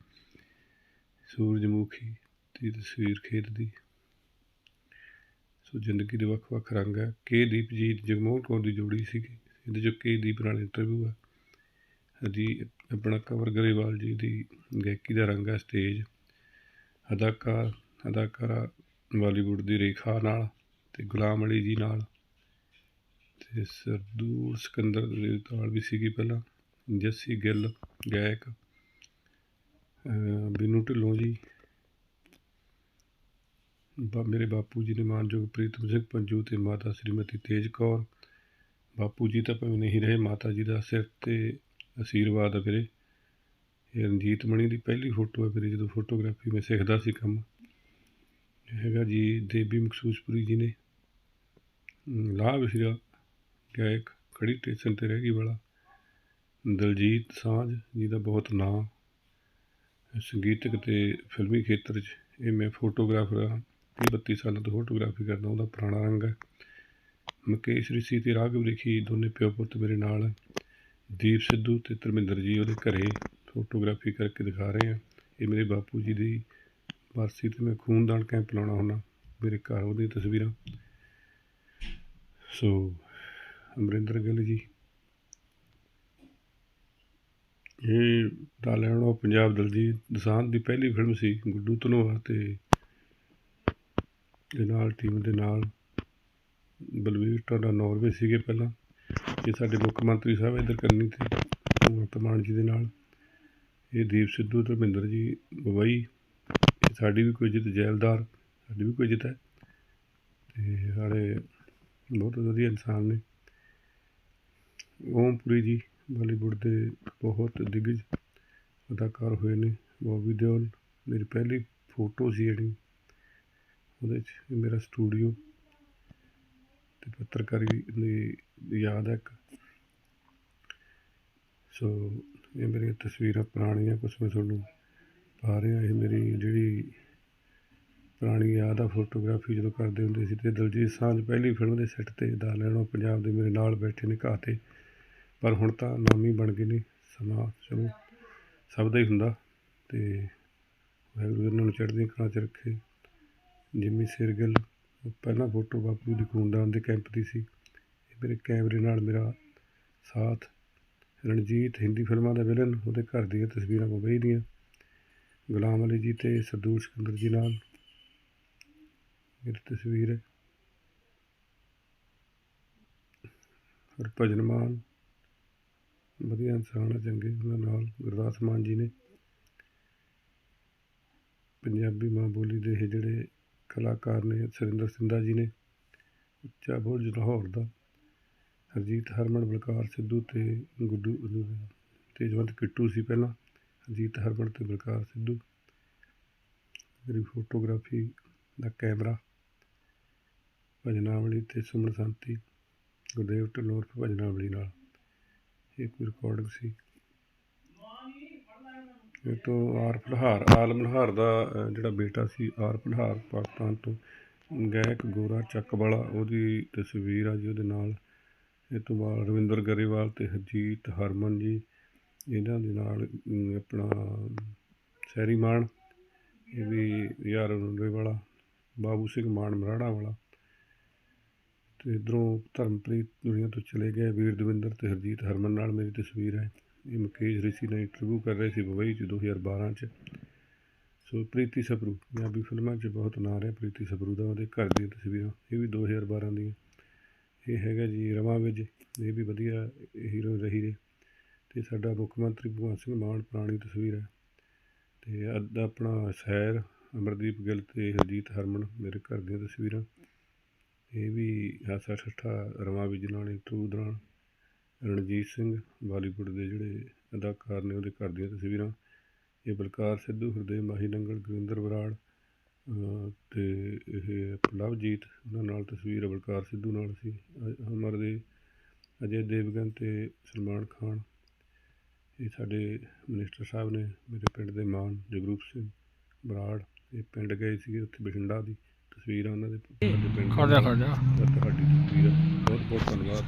ਸੂਰਜਮੁਖੀ ਦੀ ਤਸਵੀਰ ਖੇਤ ਦੀ। ਸੋ ਜ਼ਿੰਦਗੀ ਦੇ ਵੱਖ-ਵੱਖ ਰੰਗ ਹੈ। ਕੇ ਦੀਪਜੀਤ ਜਗਮੋਹਨ ਕੌਰ ਦੀ ਜੋੜੀ ਸੀਗੀ। ਇਹਦੇ 'ਚ ਕੇ ਦੀਪ ਨਾਲ ਇੰਟਰਵਿਊ ਹੈ। ਜੀ ਆਪਣਾ ਕੰਵਰ ਗਰੇਵਾਲ ਜੀ ਦੀ ਗਾਇਕੀ ਦਾ ਰੰਗ ਹੈ ਸਟੇਜ। ਅਦਾਕਾਰ ਅਦਾਕਾਰਾ ਬਾਲੀਵੁੱਡ ਦੀ ਰੇਖਾ ਨਾਲ ਤੇ ਗੁਲਾਮ ਅਲੀ ਜੀ ਨਾਲ। ਅਤੇ ਸਰਦੂਲ ਸਿਕੰਦਰ ਦੇ ਵੀ ਸੀਗੀ ਪਹਿਲਾਂ ਜੱਸੀ ਗਿੱਲ ਗਾਇਕ ਬਿਨੂ ਢਿੱਲੋਂ ਜੀ ਬਾ ਮੇਰੇ ਬਾਪੂ ਜੀ ਨੇ ਮਾਨਯੋਗ ਪ੍ਰੀਤਮ ਸਿੰਘ ਪੰਜੂ ਤੇ ਮਾਤਾ ਸ੍ਰੀਮਤੀ ਤੇਜ ਕੌਰ। ਬਾਪੂ ਜੀ ਤਾਂ ਭਾਵੇਂ ਨਹੀਂ ਰਹੇ ਮਾਤਾ ਜੀ ਦਾ ਸਿਰ ਤੇ ਅਸ਼ੀਰਵਾਦ ਹੈ ਵੀਰੇ। ਇਹ ਰਣਜੀਤ ਮਣੀ ਦੀ ਪਹਿਲੀ ਫੋਟੋ ਹੈ ਵੀਰੇ ਜਦੋਂ ਫੋਟੋਗ੍ਰਾਫੀ ਮੈਂ ਸਿੱਖਦਾ ਸੀ ਕੰਮ। ਹੈਗਾ ਜੀ ਦੇਵੀ ਮਖਸੂਸਪੁਰੀ ਜੀ ਨੇ। ਅਮ, ਲਾਭ ਸੀਗਾ। ਗਾਇਕ ਖੜੀ ਸਟੇਸ਼ਨ ਤੇ ਰਹਿ ਗਈ ਵਾਲਾ, ਦਲਜੀਤ ਸਾਂਝ ਜੀ ਦਾ ਬਹੁਤ ਨਾਂ। ਸੰਗੀਤਕ ਅਤੇ ਫਿਲਮੀ ਖੇਤਰ 'ਚ ਇਹ ਮੈਂ ਫੋਟੋਗ੍ਰਾਫਰ ਹਾਂ, ਤੀਹ ਬੱਤੀ ਸਾਲਾਂ ਤੋਂ ਫੋਟੋਗ੍ਰਾਫੀ ਕਰਦਾ, ਉਹਦਾ ਪੁਰਾਣਾ ਰੰਗ ਹੈ। ਮੁਕੇਸ਼ ਰਿਸ਼ੀ ਅਤੇ ਰਾਘਵ ਰਿਖੀ ਦੋਨੇ ਪਿਓ ਪੁੱਤ ਮੇਰੇ ਨਾਲ ਦੀਪ ਸਿੱਧੂ ਅਤੇ ਧਰਮਿੰਦਰ ਜੀ ਉਹਦੇ ਘਰੇ ਫੋਟੋਗ੍ਰਾਫੀ ਕਰਕੇ ਦਿਖਾ ਰਹੇ ਆ ਇਹ ਮੇਰੇ ਬਾਪੂ ਜੀ ਦੀ ਵਰਸੀ ਤੇ ਮੈਂ ਖੂਨਦਾਨ ਕੈਂਪ ਲਾਉਣਾ ਹੁੰਦਾ, ਮੇਰੇ ਘਰ ਉਹਦੀਆਂ ਤਸਵੀਰਾਂ। ਸੋ ਅਮਰਿੰਦਰ ਗਿੱਲ ਜੀ। ਇਹ ਦਾ ਲੈਣੋ ਪੰਜਾਬ ਦਲਜੀਤ ਦਸਾਂਤ ਦੀ ਪਹਿਲੀ ਫਿਲਮ ਸੀ, ਗੁੱਡੂ ਧਨੋਆ ਤੇ ਦੇ ਨਾਲ ਟੀਮ ਦੇ ਨਾਲ ਬਲਵੀਰ ਟਾਡਾ ਨੌਰਵੇ ਸੀਗੇ ਪਹਿਲਾਂ। ਇਹ ਸਾਡੇ ਮੁੱਖ ਮੰਤਰੀ ਸਾਹਿਬ ਇੱਧਰ ਕਰਨੀ ਤੇ ਭਗਵੰਤ ਮਾਨ ਜੀ ਦੇ ਨਾਲ। ਇਹ ਦੀਪ ਸਿੱਧੂ ਤੇ ਮਹਿੰਦਰ ਜੀ ਬਵਈ ਇਹ ਸਾਡੀ ਵੀ ਕੋਈ ਜਿੱਤ, ਜੈਲਦਾਰ, ਸਾਡੀ ਵੀ ਕੋਈ ਜਿੱਤ ਹੈ। ਤੇ ਸਾਡੇ ਬਹੁਤ ਵਧੀਆ ਇਨਸਾਨ ਨੇ। ਓਮਪੁਰੀ ਜੀ, ਬਾਲੀਵੁੱਡ ਦੇ ਬਹੁਤ ਦਿੱਗਜ ਅਦਾਕਾਰ ਹੋਏ ਨੇ। ਬੋਬੀ ਦਿਓਲ, ਮੇਰੀ ਪਹਿਲੀ ਫੋਟੋ ਸੀ ਜਿਹੜੀ, ਉਹਦੇ 'ਚ ਇਹ ਮੇਰਾ ਸਟੂਡੀਓ ਤੇ ਪੱਤਰਕਾਰੀ ਦੀ ਯਾਦ ਹੈ ਇੱਕ। ਸੋ ਇਹ ਮੇਰੀਆਂ ਤਸਵੀਰਾਂ ਪੁਰਾਣੀਆਂ, ਕੁਛ ਮੈਂ ਤੁਹਾਨੂੰ ਪਾ ਰਿਹਾ। ਇਹ ਮੇਰੀ ਜਿਹੜੀ ਪੁਰਾਣੀ ਯਾਦ ਆ, ਫੋਟੋਗ੍ਰਾਫੀ ਜਦੋਂ ਕਰਦੇ ਹੁੰਦੇ ਸੀ ਤੇ ਦਲਜੀਤ ਸਾਂਝ ਪਹਿਲੀ ਫਿਲਮ ਦੇ ਸੈੱਟ ਤੇ ਦਾ ਲੈਣੋ ਪੰਜਾਬ ਦੇ ਮੇਰੇ ਨਾਲ ਬੈਠੇ ਨੇ ਘਾਹ ਤੇ। ਪਰ ਹੁਣ ਤਾਂ ਨਾਮੀ ਬਣ ਗਏ ਨੇ ਸਮਾਂ ਚਲੋ ਸਭ ਦਾ ਹੀ ਹੁੰਦਾ ਅਤੇ ਵਾਹਿਗੁਰੂ ਇਹਨਾਂ ਨੂੰ ਚੜ੍ਹਦੀਆਂ ਕਲਾਂ 'ਚ ਰੱਖੇ। ਜਿੰਮੀ ਸਿਰਗਿੱਲ ਪਹਿਲਾਂ ਫੋਟੋ ਬਾਪੂ ਦੀ ਖੂਨਦਾਨ ਦੇ ਕੈਂਪ ਦੀ ਸੀ। ਇਹ ਮੇਰੇ ਕੈਮਰੇ ਨਾਲ ਮੇਰਾ ਸਾਥ, ਰਣਜੀਤ ਹਿੰਦੀ ਫਿਲਮਾਂ ਦਾ ਵਿਲਨ, ਉਹਦੇ ਘਰ ਦੀਆਂ ਤਸਵੀਰਾਂ ਮੁੰਬਈ ਦੀਆਂ। ਗੁਲਾਮ ਅਲੀ ਜੀ ਤੇ ਸਰਦੂਲ ਸਿਕੰਦਰ ਜੀ ਨਾਲ ਮੇਰੀ ਤਸਵੀਰ ਹੈ। ਹਰਭਜਨ ਮਾਨ ਵਧੀਆ ਇਨਸਾਨ ਆ, ਚੰਗੇ ਉਹਨਾਂ ਨਾਲ, ਗੁਰਦਾਸ ਮਾਨ ਜੀ ਨੇ। ਪੰਜਾਬੀ ਮਾਂ ਬੋਲੀ ਦੇ ਇਹ ਜਿਹੜੇ ਕਲਾਕਾਰ ਨੇ, ਸੁਰਿੰਦਰ ਸਿੰਧਾ ਜੀ ਨੇ, ਉੱਚਾ ਬੁਰਜ ਲਾਹੌਰ ਦਾ, ਹਰਜੀਤ ਹਰਮਨ, ਬਲਕਾਰ ਸਿੱਧੂ ਤੇ ਗੁੱਡੂ ਤੇਜਵੰਤ ਕਿੱਟੂ ਸੀ ਪਹਿਲਾਂ, ਹਰਜੀਤ ਹਰਮਨ ਤੇ ਬਲਕਾਰ ਸਿੱਧੂ। ਮੇਰੀ ਫੋਟੋਗ੍ਰਾਫੀ ਦਾ ਕੈਮਰਾ, ਭਜਨਾਵਲੀ ਤੇ ਸੁਮਨ ਸੰਤੀ, ਗੁਰਦੇਵ ਢਿੱਲੋਂ ਭਜਨਾਵਲੀ ਨਾਲ। ਇਹ ਕੋਈ ਰਿਕਾਰਡਿੰਗ ਸੀ। ਇਹ ਤੋਂ ਆਰ ਫਲਹਾਰ ਆਲਮ ਲਹਾਰ ਦਾ ਜਿਹੜਾ ਬੇਟਾ ਸੀ ਆਰ ਫਲਹਾਰ ਪਾਕਿਸਤਾਨ ਤੋਂ ਗਾਇਕ ਗੋਰਾ ਚੱਕ ਵਾਲਾ ਉਹਦੀ ਤਸਵੀਰ ਆ ਜੀ ਉਹਦੇ ਨਾਲ। ਇਹ ਤੋਂ ਬਾਅਦ ਰਵਿੰਦਰ ਗਰੇਵਾਲ ਤੇ ਹਰਜੀਤ ਹਰਮਨ ਜੀ, ਇਹਨਾਂ ਦੇ ਨਾਲ ਆਪਣਾ ਸੈਰੀ ਮਾਨ ਇਹ ਵੀ ਯਾਰ ਰੁੰਡੇ ਵਾਲਾ ਬਾਬੂ ਸਿੰਘ ਮਾਨ ਮਰਾੜਾ ਵਾਲਾ। ਅਤੇ ਇੱਧਰੋਂ ਧਰਮਪ੍ਰੀਤ ਦੁਨੀਆ ਤੋਂ ਚਲੇ ਗਏ, ਵੀਰ ਦਵਿੰਦਰ ਅਤੇ ਹਰਜੀਤ ਹਰਮਨ ਨਾਲ ਮੇਰੀ ਤਸਵੀਰ ਹੈ। ਇਹ ਮੁਕੇਸ਼ ਰਿਸ਼ੀ ਨਾਲ ਇੰਟਰਵਿਊ ਕਰ ਰਹੇ ਸੀ ਮੁੰਬਈ 'ਚ 2012 'ਚ। ਸੋ ਪ੍ਰੀਤੀ ਸਪਰੂ ਪੰਜਾਬੀ ਫਿਲਮਾਂ 'ਚ ਬਹੁਤ ਨਾਂ ਰਿਹਾ ਪ੍ਰੀਤੀ ਸਪਰੂ ਦਾ, ਉਹਦੇ ਘਰ ਦੀਆਂ ਤਸਵੀਰਾਂ, ਇਹ ਵੀ 2012 ਦੀਆਂ। ਇਹ ਹੈਗਾ ਜੀ ਰਮਾ ਵਿਜ ਇਹ ਵੀ ਵਧੀਆ ਹੀਰੋ ਰਹੀ ਹੈ। ਤੇ ਸਾਡਾ ਮੁੱਖ ਮੰਤਰੀ ਭਗਵੰਤ ਸਿੰਘ ਮਾਨ ਪੁਰਾਣੀ ਤਸਵੀਰ ਹੈ। ਤੇ ਅੱਧਾ ਆਪਣਾ ਸੈਰ ਅਮਰਦੀਪ ਗਿੱਲ ਤੇ ਹਰਜੀਤ ਹਰਮਨ, ਮੇਰੇ ਘਰ ਦੀਆਂ ਤਸਵੀਰਾਂ। ਇਹ ਵੀ ਹਾਸਾ ਠੱਠਾ ਰਮਾ ਵਿਜ ਨਾਲ ਦੌਰਾਨ ਰਣਜੀਤ ਸਿੰਘ ਬਾਲੀਵੁੱਡ ਦੇ ਜਿਹੜੇ ਅਦਾਕਾਰ ਨੇ ਉਹਦੇ ਘਰ ਦੀਆਂ ਤਸਵੀਰਾਂ, ਇਹ ਬਲਕਾਰ ਸਿੱਧੂ ਹਿਰਦੇ ਮਾਹੀ ਨੰਗਲ ਗੁਰਿੰਦਰ ਬਰਾੜ, ਅਹ ਤੇ ਇਹ ਲਵਜੀਤ ਉਹਨਾਂ ਨਾਲ ਤਸਵੀਰ ਬਲਕਾਰ ਸਿੱਧੂ ਨਾਲ ਸੀ ਅਮਰ ਦੇ, ਅਜੇ ਦੇਵਗਨ ਤੇ ਸਲਮਾਨ ਖਾਨ। ਇਹ ਸਾਡੇ ਮਿਨਿਸਟਰ ਸਾਹਿਬ ਨੇ, ਮੇਰੇ ਪਿੰਡ ਦੇ ਮਾਨ ਜਗਰੂਪ ਸਿੰਘ ਬਰਾੜ, ਇਹ ਪਿੰਡ ਗਏ ਸੀਗੇ ਉੱਥੇ ਬਠਿੰਡਾ ਦੀ। ਤਸਵੀਰ ਆ ਉਹਨਾਂ ਦੇ ਸਾਡੇ ਪਿੰਡ।
ਖੜ ਜਾ। ਖੜ ਜਾ
ਤੁਹਾਡੀ ਤਸਵੀਰ ਬਹੁਤ ਬਹੁਤ ਧੰਨਵਾਦ।